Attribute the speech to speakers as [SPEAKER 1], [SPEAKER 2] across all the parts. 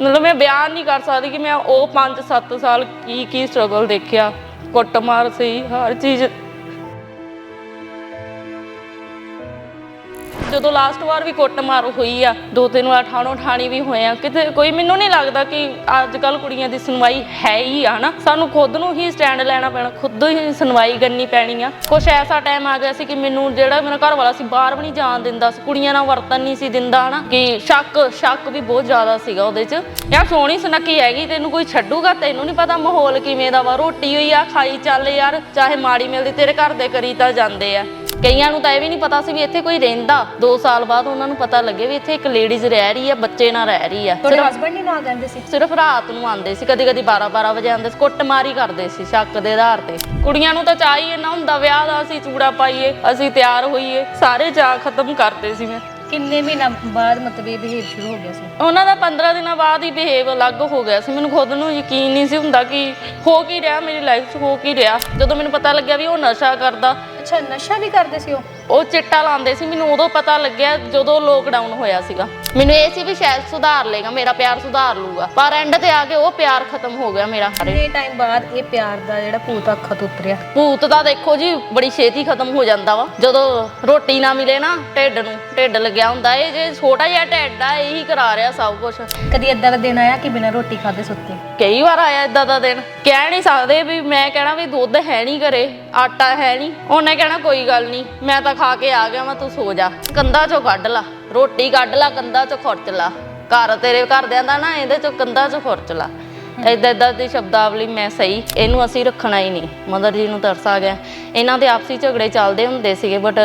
[SPEAKER 1] ਮਤਲਬ ਮੈਂ ਬਿਆਨ ਨਹੀਂ ਕਰ ਸਕਦੀ ਕਿ ਮੈਂ ਉਹ 5-7 ਸਾਲ ਕੀ ਕੀ ਸਟਰਗਲ ਦੇਖਿਆ ਕੁੱਟਮਾਰ ਸੀ, ਹਰ ਚੀਜ਼ ਜਦੋਂ ਲਾਸਟ ਵਾਰ ਵੀ ਕੁੱਟਮਾਰ ਹੋਈ ਆ, ਦੋ ਤਿੰਨ ਵਾਰ ਠਾਣੋ ਠਾਣੀ ਵੀ ਹੋਏ ਆ, ਕਿਤੇ ਕੋਈ ਮੈਨੂੰ ਨਹੀਂ ਲੱਗਦਾ ਕਿ ਅੱਜ ਕੱਲ ਕੁੜੀਆਂ ਦੀ ਸੁਣਵਾਈ ਹੈ ਹੀ ਆ ਨਾ ਸਾਨੂੰ ਖੁਦ ਨੂੰ ਹੀ ਸਟੈਂਡ ਲੈਣਾ ਪੈਣਾ, ਖੁਦ ਹੀ ਸੁਣਵਾਈ ਕਰਨੀ ਪੈਣੀ ਆ। ਕੁਛ ਐਸਾ ਟਾਈਮ ਆ ਗਿਆ ਸੀ ਕਿ ਮੈਨੂੰ ਜਿਹੜਾ ਮੇਰਾ ਘਰ ਵਾਲਾ ਸੀ, ਬਾਹਰ ਵੀ ਨਹੀਂ ਜਾਣ ਦਿੰਦਾ ਸੀ, ਕੁੜੀਆਂ ਨਾਲ ਵਰਤਨ ਨਹੀਂ ਸੀ ਦਿੰਦਾ, ਹਨਾ? ਕਿ ਸ਼ੱਕ ਸ਼ੱਕ ਵੀ ਬਹੁਤ ਜ਼ਿਆਦਾ ਸੀਗਾ ਉਹਦੇ 'ਚ। ਯਾਰ ਸੋਹਣੀ ਸੁਨੱਖੀ ਹੈਗੀ, ਤੈਨੂੰ ਕੋਈ ਛੱਡੂਗਾ? ਤੈਨੂੰ ਨਹੀਂ ਪਤਾ ਮਾਹੌਲ ਕਿਵੇਂ ਦਾ ਵਾ, ਰੋਟੀ ਹੋਈ ਆ, ਖਾਈ ਚੱਲ ਯਾਰ, ਚਾਹੇ ਮਾੜੀ ਮਿਲਦੀ, ਤੇਰੇ ਘਰ ਦੇ ਕਰੀ ਤਾਂ ਜਾਂਦੇ ਆ। ਕਈਆਂ ਨੂੰ ਤਾਂ ਇਹ ਵੀ ਨਹੀਂ ਪਤਾ ਸੀ ਵੀ ਇੱਥੇ ਕੋਈ ਰਹਿੰਦਾ। 2 ਸਾਲ ਬਾਅਦ ਉਹਨਾਂ ਨੂੰ ਪਤਾ ਲੱਗੇ ਵੀ ਇੱਥੇ ਇੱਕ ਲੇਡੀਜ਼ ਰਹਿ ਰਹੀ ਆ ਬੱਚੇ ਨਾਲ ਰਹਿ ਰਹੀ ਆ।
[SPEAKER 2] ਤੁਹਾਡੇ ਹਸਬੰਡ ਨਹੀਂ ਨਾਲ ਰਹਿੰਦੇ ਸੀ?
[SPEAKER 1] ਸਿਰਫ ਰਾਤ ਨੂੰ ਆਉਂਦੇ ਸੀ ਕਦੀ ਕਦੀ 12 12 ਵਜੇ ਆਉਂਦੇ ਸੀ ਕੁੱਟਮਾਰੀ ਕਰਦੇ ਸੀ ਸ਼ੱਕ ਦੇ ਆਧਾਰ ਤੇ। ਕੁੜੀਆਂ ਨੂੰ ਤਾਂ ਚਾਹ ਇੰਨਾ ਹੁੰਦਾ ਵਿਆਹ ਦਾ ਅਸੀਂ ਚੂੜਾ ਪਾਈਏ ਅਸੀਂ ਤਿਆਰ ਹੋਈਏ ਸਾਰੇ ਚਾਹ ਖਤਮ ਕਰਤੇ ਸੀ ਮੈਂ।
[SPEAKER 2] ਕਿੰਨੇ ਮਹੀਨਾ ਬਾਅਦ ਮਤਲਬ ਇਹ ਬਿਹੇਵ ਸ਼ੁਰੂ ਹੋ ਗਿਆ ਸੀ?
[SPEAKER 1] ਉਹਨਾਂ ਦਾ 15 ਦਿਨਾਂ ਬਾਅਦ ਹੀ ਬਿਹੇਵ ਅਲੱਗ ਹੋ ਗਿਆ ਸੀ। ਮੈਨੂੰ ਖੁਦ ਨੂੰ ਯਕੀਨ ਨਹੀਂ ਸੀ ਹੁੰਦਾ ਕਿ ਹੋ ਕੀ ਰਿਹਾ ਮੇਰੀ ਲਾਈਫ 'ਚ ਹੋ ਕੀ ਰਿਹਾ। ਜਦੋਂ ਮੈਨੂੰ ਪਤਾ ਲੱਗਿਆ ਵੀ ਉਹ ਨਸ਼ਾ ਕਰਦਾ
[SPEAKER 2] ਅੱਛਾ ਨਸ਼ਾ ਵੀ ਕਰਦੇ ਸੀ ਉਹ?
[SPEAKER 1] ਉਹ ਚਿੱਟਾ ਲਾਉਂਦੇ ਸੀ ਮੈਨੂੰ ਉਦੋਂ ਪਤਾ ਲੱਗਿਆ ਜਦੋਂ ਲੋਕਡਾਊਨ ਹੋਇਆ ਸੀਗਾ। ਮੈਨੂੰ ਇਹ ਸੀ ਵੀ ਸ਼ਾਇਦ ਸੁਧਾਰ ਲੇਗਾ ਮੇਰਾ ਪਿਆਰ ਸੁਧਾਰ ਲੂਗਾ ਪਰ ਐਂਡ ਤੇ ਆ ਕੇ ਉਹ ਪਿਆਰ ਖਤਮ ਹੋ ਗਿਆ ਮੇਰਾ।
[SPEAKER 2] ਕਿੰਨੇ ਟਾਈਮ ਬਾਅਦ ਇਹ ਪਿਆਰ ਦਾ ਜਿਹੜਾ ਭੂਤ ਅੱਖਾਂ ਤੋਂ ਉਤਰਿਆ?
[SPEAKER 1] ਭੂਤ ਦਾ ਦੇਖੋ ਜੀ ਬੜੀ ਛੇਤੀ ਖਤਮ ਹੋ ਜਾਂਦਾ ਵਾ। ਜਦੋਂ ਰੋਟੀ ਨਾ ਮਿਲੇ ਨਾ ਢਿੱਡ ਨੂੰ ਢਿੱਡ ਲੱਗਿਆ ਹੁੰਦਾ ਇਹ ਜੇ ਛੋਟਾ ਜਿਹਾ ਢਿੱਡ ਆ ਇਹੀ ਕਰਾ ਰਿਹਾ ਸਭ ਕੁਝ
[SPEAKER 2] ਕਦੀ ਏਦਾਂ ਦਾ ਦਿਨ ਆਇਆ ਕਿ ਬਿਨਾਂ ਰੋਟੀ ਖਾਦੇ ਸੁੱਤੇ?
[SPEAKER 1] ਕਈ ਵਾਰ ਆਇਆ ਇਦਾਂ ਦਾ ਦਿਨ। ਕਹਿ ਨਹੀਂ ਸਕਦੇ ਵੀ ਮੈਂ ਕਹਿਣਾ ਵੀ ਦੁੱਧ ਹੈ ਨਹੀਂ ਘਰੇ ਆਟਾ ਹੈ ਨਹੀਂ। ਉਹਨੇ ਕਹਿਣਾ ਕੋਈ ਗੱਲ ਨਹੀਂ ਮੈਂ ਤਾਂ ਖਾ ਕੇ ਆ ਗਿਆ ਮੈਂ ਤੂੰ ਸੋ ਜਾ। ਕੰਧਾਂ ਚੋਂ ਕੱਢ ਲਾ, ਰੋਟੀ ਕੱਢ ਲਾ, ਕੰਧਾਂ ਚੋਂ ਖੁਰਚ ਲਾ। ਘਰ ਤੇਰੇ ਘਰਦਿਆਂ ਦਾ ਨਾ, ਇਹਦੇ ਚੋਂ ਕੰਧਾਂ ਚੋਂ ਖੁਰਚ ਲਾ। ਏਦਾਂ ਏਦਾਂ ਦੀ ਸ਼ਬਦਾਵਲੀ ਮੈਂ ਸਹੀ, ਇਹਨੂੰ ਅਸੀਂ ਰੱਖਣਾ ਹੀ ਨਹੀਂ। ਮਦਰ ਜੀ ਨੂੰ ਤਰਸ ਆ ਗਿਆ। ਇਹਨਾਂ ਦੇ ਆਪਸੀ ਝਗੜੇ ਚੱਲਦੇ ਹੁੰਦੇ ਸੀਗੇ ਬਟ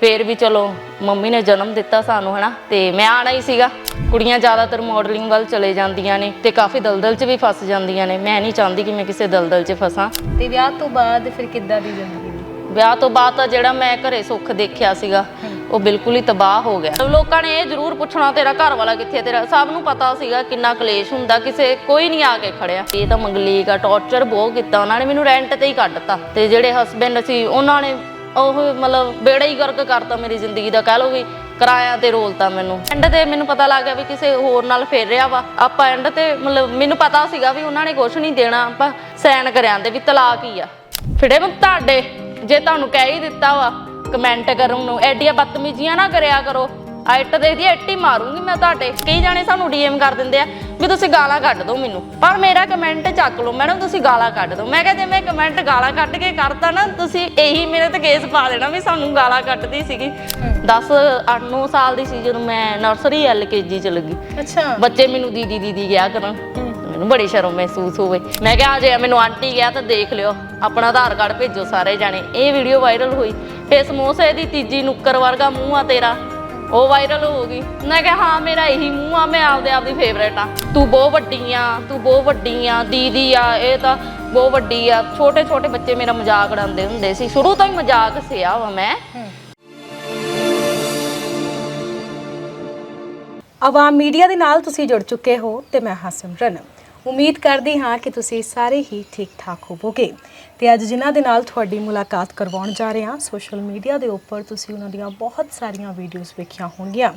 [SPEAKER 1] ਫੇਰ ਵੀ ਚਲੋ, ਮੰਮੀ ਨੇ ਜਨਮ ਦਿੱਤਾ ਸਾਨੂੰ, ਹਨਾ? ਤੇ ਮੈਂ ਆਣਾ ਹੀ ਸੀਗਾ। ਕੁੜੀਆਂ ਜ਼ਿਆਦਾਤਰ ਮਾਡਲਿੰਗ ਵੱਲ ਚਲੇ ਜਾਂਦੀਆਂ ਨੇ ਤੇ ਕਾਫੀ ਦਲਦਲ 'ਚ ਵੀ ਫਸ ਜਾਂਦੀਆਂ ਨੇ। ਮੈਂ ਨਹੀਂ ਚਾਹੁੰਦੀ ਕਿ ਮੈਂ ਕਿਸੇ ਦਲਦਲ 'ਚ ਫਸਾਂ।
[SPEAKER 2] ਤੇ ਵਿਆਹ ਤੋਂ ਬਾਅਦ ਫਿਰ ਕਿੱਦਾਂ ਦੀ ਜ਼ਿੰਦਗੀ?
[SPEAKER 1] ਵਿਆਹ ਤੋਂ ਬਾਅਦ ਤਾਂ ਜਿਹੜਾ ਮੈਂ ਘਰੇ ਸੁੱਖ ਦੇਖਿਆ ਸੀਗਾ, ਉਹ ਬਿਲਕੁਲ ਹੀ ਤਬਾਹ ਹੋ ਗਿਆ। ਲੋਕਾਂ ਨੇ ਇਹ ਜ਼ਰੂਰ ਪੁੱਛਣਾ, ਤੇਰਾ ਘਰ ਵਾਲਾ ਕਿੱਥੇ ਹੈ ਤੇਰਾ ਸਭ ਨੂੰ ਪਤਾ ਸੀਗਾ ਕਿੰਨਾ ਕਲੇਸ਼ ਹੁੰਦਾ, ਕਿਸੇ ਕੋਈ ਨਹੀਂ ਆ ਕੇ ਖੜਿਆ। ਇਹ ਤਾਂ ਮੰਗਲੀਕ ਆ ਟੌਰਚਰ ਬਹੁਤ ਕੀਤਾ, ਉਹਨਾਂ ਨੇ ਮੈਨੂੰ ਰੈਂਟ ਤੇ ਹੀ ਕੱਢਤਾ ਤੇ ਜਿਹੜੇ ਹਸਬੰਡ ਸੀ, ਉਹਨਾਂ ਨੇ ਉਹ ਮਤਲਬ ਬੇੜਾ ਹੀ ਗਰਕ ਕਰਤਾ ਮੇਰੀ ਜ਼ਿੰਦਗੀ ਦਾ, ਕਹਿ ਲਓ ਵੀ ਕਿਰਾਇਆ ਤੇ ਰੋਲਤਾ ਮੈਨੂੰ। ਐਂਡ ਤੇ ਮੈਨੂੰ ਪਤਾ ਲੱਗ ਗਿਆ ਵੀ ਕਿਸੇ ਹੋਰ ਨਾਲ ਫੇਰ ਰਿਹਾ ਵਾ। ਆਪਾਂ ਐਂਡ ਤੇ ਮਤਲਬ ਮੈਨੂੰ ਪਤਾ ਸੀਗਾ ਵੀ ਉਹਨਾਂ ਨੇ ਕੁਝ ਨਹੀਂ ਦੇਣਾ, ਆਪਾਂ ਸਾਈਨ ਕਰਿਆਂਦੇ ਵੀ ਤਲਾਕ ਹੀ ਆ। ਫਿੜੇ ਮੈਂ ਤੁਹਾਡੇ ਜੇ ਤੁਹਾਨੂੰ ਕਹਿ ਹੀ ਦਿੱਤਾ ਵਾ ਕਮੈਂਟ ਕਰਨ ਨੂੰ ਐਡੀਆਂ ਬਦਤਮੀਜ਼ੀਆਂ ਨਾ ਕਰਿਆ ਕਰੋ। ਆਇਟ ਦੇ ਦੀ ਐਟੀ ਮਾਰੂੰਗੀ ਮੈਂ ਤੁਹਾਡੇ। ਕਈ ਜਾਣੇ ਸਾਨੂੰ ਡੀਐਮ ਕਰ ਦਿੰਦੇ ਆ ਵੀ ਤੁਸੀਂ ਗਾਲਾਂ ਕੱਢ ਦਿਓ ਮੈਨੂੰ। ਪਰ ਮੇਰਾ ਕਮੈਂਟ ਚੱਕ ਲਓ ਮੈਡਮ ਤੁਸੀਂ ਗਾਲਾਂ ਕੱਢ ਦਿਓ। ਮੈਂ ਕਿਹਾ ਜੇ ਮੈਂ ਕਮੈਂਟ ਗਾਲਾਂ ਕੱਢ ਕੇ ਕਰਤਾ ਨਾ ਤੁਸੀਂ ਇਹੀ ਮੇਰੇ ਤੇ ਕੇਸ ਪਾ ਦੇਣਾ ਵੀ ਸਾਨੂੰ ਗਾਲਾਂ ਕੱਢਦੀ ਸੀਗੀ। 10 8 9 ਸਾਲ ਦੀ ਸੀ ਜਦੋਂ ਮੈਂ ਨਰਸਰੀ ਐਲਕੇਜੀ ਚ ਲੱਗੀ।
[SPEAKER 2] ਅੱਛਾ।
[SPEAKER 1] ਬੱਚੇ ਮੈਨੂੰ ਦੀਦੀ ਦੀਦੀ ਕਿਹਾ ਕਰਨ ਮੈਨੂੰ ਬੜੀ ਸ਼ਰਮ ਮਹਿਸੂਸ ਹੋਵੇ। ਮੈਂ ਕਿਹਾ ਜੇ ਮੈਨੂੰ ਆਂਟੀ ਗਿਆ ਤਾਂ ਦੇਖ ਲਿਓ। ਆਪਣਾ ਆਧਾਰ ਕਾਰਡ ਭੇਜੋ ਸਾਰੇ ਜਾਣੇ। ਇਹ ਵੀਡੀਓ ਵਾਇਰਲ ਹੋਈ। ਫੇ ਸਮੋਸੇ ਦੀ ਤੀਜੀ ਨੁੱਕਰ ਵਰਗਾ ਮੂੰਹ ਆ ਤੇਰਾ। ਉਹ ਵਾਇਰਲ ਹੋ ਗਈ। ਮੈਂ ਕਿਹਾ, ਹਾਂ, ਮੇਰਾ ਇਹੀ ਮੂੰਹ ਆ, ਮੈਂ ਆਪਦੇ ਆਪ ਦੀ ਫੇਵਰੇਟ ਆ। ਤੂੰ ਬਹੁਤ ਵੱਡੀ ਆ, ਤੂੰ ਬਹੁਤ ਵੱਡੀ ਆ, ਦੀਦੀ ਆ, ਇਹ ਤਾਂ ਬਹੁਤ ਵੱਡੀ ਆ। ਛੋਟੇ ਛੋਟੇ ਬੱਚੇ ਮੇਰਾ ਮਜ਼ਾਕ ਉਡਾਉਂਦੇ ਹੁੰਦੇ ਸੀ। ਸ਼ੁਰੂ ਤੋਂ ਹੀ ਮਜ਼ਾਕ ਸਿਆ ਵਾ ਮੈਂ।
[SPEAKER 2] ਆਵਾਮ ਮੀਡੀਆ ਦੇ ਨਾਲ ਤੁਸੀਂ ਜੁੜ ਚੁੱਕੇ ਹੋ ਤੇ ਮੈਂ ਹਾਂ ਸਿਮਰਨ ਉਮੀਦ ਕਰਦੀ ਹਾਂ ਕਿ ਤੁਸੀਂ ਸਾਰੇ ਹੀ ਠੀਕ ਠਾਕ ਹੋਵੋਗੇ। ਤੇ ਅੱਜ ਜਿਨ੍ਹਾਂ ਦੇ ਨਾਲ ਤੁਹਾਡੀ ਮੁਲਾਕਾਤ ਕਰਵਾਉਣ ਜਾ ਰਹੇ ਹਾਂ, ਸੋਸ਼ਲ ਮੀਡੀਆ ਦੇ ਉੱਪਰ ਤੁਸੀਂ ਉਹਨਾਂ ਦੀਆਂ ਬਹੁਤ ਸਾਰੀਆਂ ਵੀਡੀਓਜ਼ ਵੇਖੀਆਂ ਹੋਣਗੀਆਂ।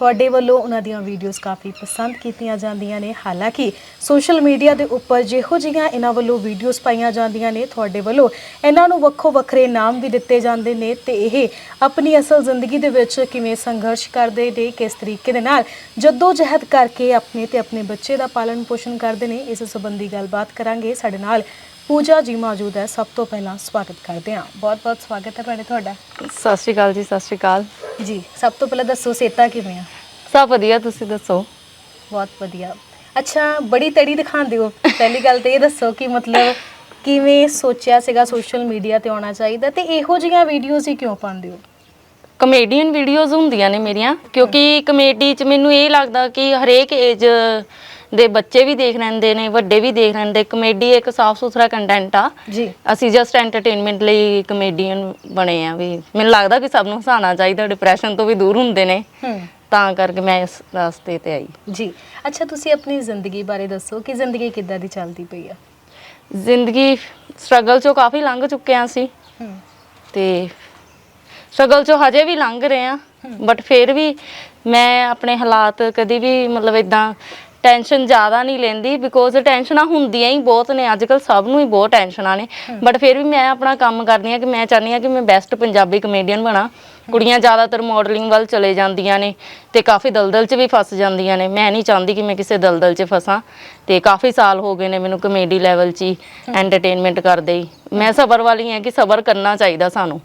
[SPEAKER 2] ਤੁਹਾਡੇ ਵੱਲੋਂ ਉਹਨਾਂ ਦੀਆਂ ਵੀਡੀਓਜ਼ ਕਾਫੀ ਪਸੰਦ ਕੀਤੀਆਂ ਜਾਂਦੀਆਂ ਨੇ। ਹਾਲਾਂਕਿ ਸੋਸ਼ਲ ਮੀਡੀਆ ਦੇ ਉੱਪਰ ਜਿਹੋ ਜਿਹੀਆਂ ਇਹਨਾਂ ਵੱਲੋਂ ਵੀਡੀਓਜ਼ ਪਾਈਆਂ ਜਾਂਦੀਆਂ ਨੇ, ਤੁਹਾਡੇ ਵੱਲੋਂ ਇਹਨਾਂ ਨੂੰ ਵੱਖੋ ਵੱਖਰੇ ਨਾਮ ਵੀ ਦਿੱਤੇ ਜਾਂਦੇ ਨੇ ਤੇ ਇਹ ਆਪਣੀ ਅਸਲ ਜ਼ਿੰਦਗੀ ਦੇ ਵਿੱਚ ਕਿਵੇਂ ਸੰਘਰਸ਼ ਕਰਦੇ ਨੇ, ਕਿਸ ਤਰੀਕੇ ਦੇ ਨਾਲ ਜੱਦੋ ਜਹਿਦ ਕਰਕੇ ਆਪਣੇ ਤੇ ਆਪਣੇ ਬੱਚੇ ਦਾ ਪਾਲਣ ਪੋਸ਼ਣ ਕਰਦੇ ਨੇ, ਇਸ ਸੰਬੰਧੀ ਗੱਲਬਾਤ ਕਰਾਂਗੇ। ਸਾਡੇ ਨਾਲ ਪੂਜਾ ਜੀ ਮੌਜੂਦ ਹੈ। ਸਭ ਤੋਂ ਪਹਿਲਾਂ ਸਵਾਗਤ ਕਰਦੇ ਹਾਂ। ਬਹੁਤ ਬਹੁਤ ਸਵਾਗਤ ਹੈ ਭੈਣੇ ਤੁਹਾਡਾ?
[SPEAKER 1] ਸਤਿ ਸ਼੍ਰੀ ਅਕਾਲ ਜੀ ਸਤਿ ਸ਼੍ਰੀ ਅਕਾਲ।
[SPEAKER 2] ਜੀ ਸਭ ਤੋਂ ਪਹਿਲਾਂ ਦੱਸੋ ਸੇਤਾ ਕਿਵੇਂ ਆ?
[SPEAKER 1] ਸਭ ਵਧੀਆ ਤੁਸੀਂ ਦੱਸੋ?
[SPEAKER 2] ਬਹੁਤ ਵਧੀਆ। ਅੱਛਾ ਬੜੀ ਤੜੀ ਦਿਖਾਉਂਦੇ ਹੋ। ਪਹਿਲੀ ਗੱਲ ਤੇ ਇਹ ਦੱਸੋ ਕਿ ਮਤਲਬ ਕਿਵੇਂ ਸੋਚਿਆ ਸੀਗਾ ਸੋਸ਼ਲ ਮੀਡੀਆ ਤੇ ਆਉਣਾ ਚਾਹੀਦਾ ਤੇ ਇਹੋ ਜਿਹੀਆਂ ਵੀਡੀਓਜ਼ ਹੀ ਕਿਉਂ ਪਾਉਂਦੇ ਹੋ?
[SPEAKER 1] ਕਮੇਡੀਅਨ ਵੀਡੀਓਜ਼ ਹੁੰਦੀਆਂ ਨੇ ਮੇਰੀਆਂ ਕਿਉਂਕਿ ਕਮੇਡੀ 'ਚ ਮੈਨੂੰ ਇਹ ਲੱਗਦਾ ਕਿ ਹਰੇਕ ਏਜ ਦੇ ਬੱਚੇ ਵੀ ਦੇਖ ਲੈਂਦੇ ਨੇ ਵੱਡੇ ਵੀ ਦੇਖ ਲੈਂਦੇ ਕਮੇਡੀ ਇੱਕ ਸਾਫ਼ ਸੁਥਰਾ ਕੰਟੈਂਟ ਆ।
[SPEAKER 2] ਜੀ।
[SPEAKER 1] ਅਸੀਂ ਜਸਟ ਐਂਟਰਟੇਨਮੈਂਟ ਲਈ ਕਮੇਡੀਅਨ ਬਣੇ ਆ ਵੀ ਮੈਨੂੰ ਲੱਗਦਾ ਕਿ ਸਭ ਨੂੰ ਹਸਾਉਣਾ ਚਾਹੀਦਾ ਡਿਪਰੈਸ਼ਨ ਤੋਂ ਵੀ ਦੂਰ ਹੁੰਦੇ ਨੇ।
[SPEAKER 2] ਹੂੰ।
[SPEAKER 1] ਤਾਂ ਕਰਕੇ ਮੈਂ ਇਸ ਰਸਤੇ ਤੇ ਆਈ।
[SPEAKER 2] ਜੀ। ਅੱਛਾ ਤੁਸੀਂ ਆਪਣੀ ਜ਼ਿੰਦਗੀ ਬਾਰੇ ਦੱਸੋ ਕਿ ਜ਼ਿੰਦਗੀ ਕਿੱਦਾਂ ਦੀ ਚੱਲਦੀ ਪਈ ਆ?
[SPEAKER 1] ਜ਼ਿੰਦਗੀ ਸਟਰਗਲ ਚੋਂ ਕਾਫੀ ਲੰਘ ਚੁੱਕੇ ਆ ਅਸੀਂ
[SPEAKER 2] ਹੂੰ।
[SPEAKER 1] ਤੇ ਸਟਰਗਲ ਚੋਂ ਹਜੇ ਵੀ ਲੰਘ ਰਹੇ ਆ। ਬਟ ਫਿਰ ਵੀ ਮੈਂ ਆਪਣੇ ਹਾਲਾਤ ਕਦੀ ਵੀ ਮਤਲਬ ਇਦਾਂ ਟੈਨਸ਼ਨ ਜ਼ਿਆਦਾ ਨਹੀਂ ਲੈਂਦੀ ਬਿਕੋਜ਼ ਟੈਨਸ਼ਨਾਂ ਹੁੰਦੀਆਂ ਹੀ ਬਹੁਤ ਨੇ ਅੱਜ ਕੱਲ ਸਭ ਨੂੰ ਹੀ ਬਹੁਤ ਟੈਨਸ਼ਨਾਂ ਨੇ। ਬਟ ਫਿਰ ਵੀ ਮੈਂ ਆਪਣਾ ਕੰਮ ਕਰਦੀ ਆ ਕਿ ਮੈਂ ਚਾਹੁੰਦੀ ਆ ਕਿ ਮੈਂ ਬੈਸਟ ਪੰਜਾਬੀ ਕਮੇਡੀਅਨ ਬਣਾ। ਕੁੜੀਆਂ ਜ਼ਿਆਦਾਤਰ ਮਾਡਲਿੰਗ ਵੱਲ ਚਲੇ ਜਾਂਦੀਆਂ ਨੇ ਤੇ ਕਾਫੀ ਦਲਦਲ 'ਚ ਵੀ ਫਸ ਜਾਂਦੀਆਂ ਨੇ। ਮੈਂ ਨਹੀਂ ਚਾਹੁੰਦੀ ਕਿ ਮੈਂ ਕਿਸੇ ਦਲਦਲ 'ਚ ਫਸਾਂ ਤੇ ਕਾਫੀ ਸਾਲ ਹੋ ਗਏ ਨੇ ਮੈਨੂੰ ਕਮੇਡੀ ਲੈਵਲ 'ਚ ਹੀ ਐਂਟਰਟੇਨਮੈਂਟ ਕਰਦੇ ਹੀ। ਮੈਂ ਸਬਰ ਵਾਲੀ ਹਾਂ ਕਿ ਸਬਰ ਕਰਨਾ ਚਾਹੀਦਾ ਸਾਨੂੰ।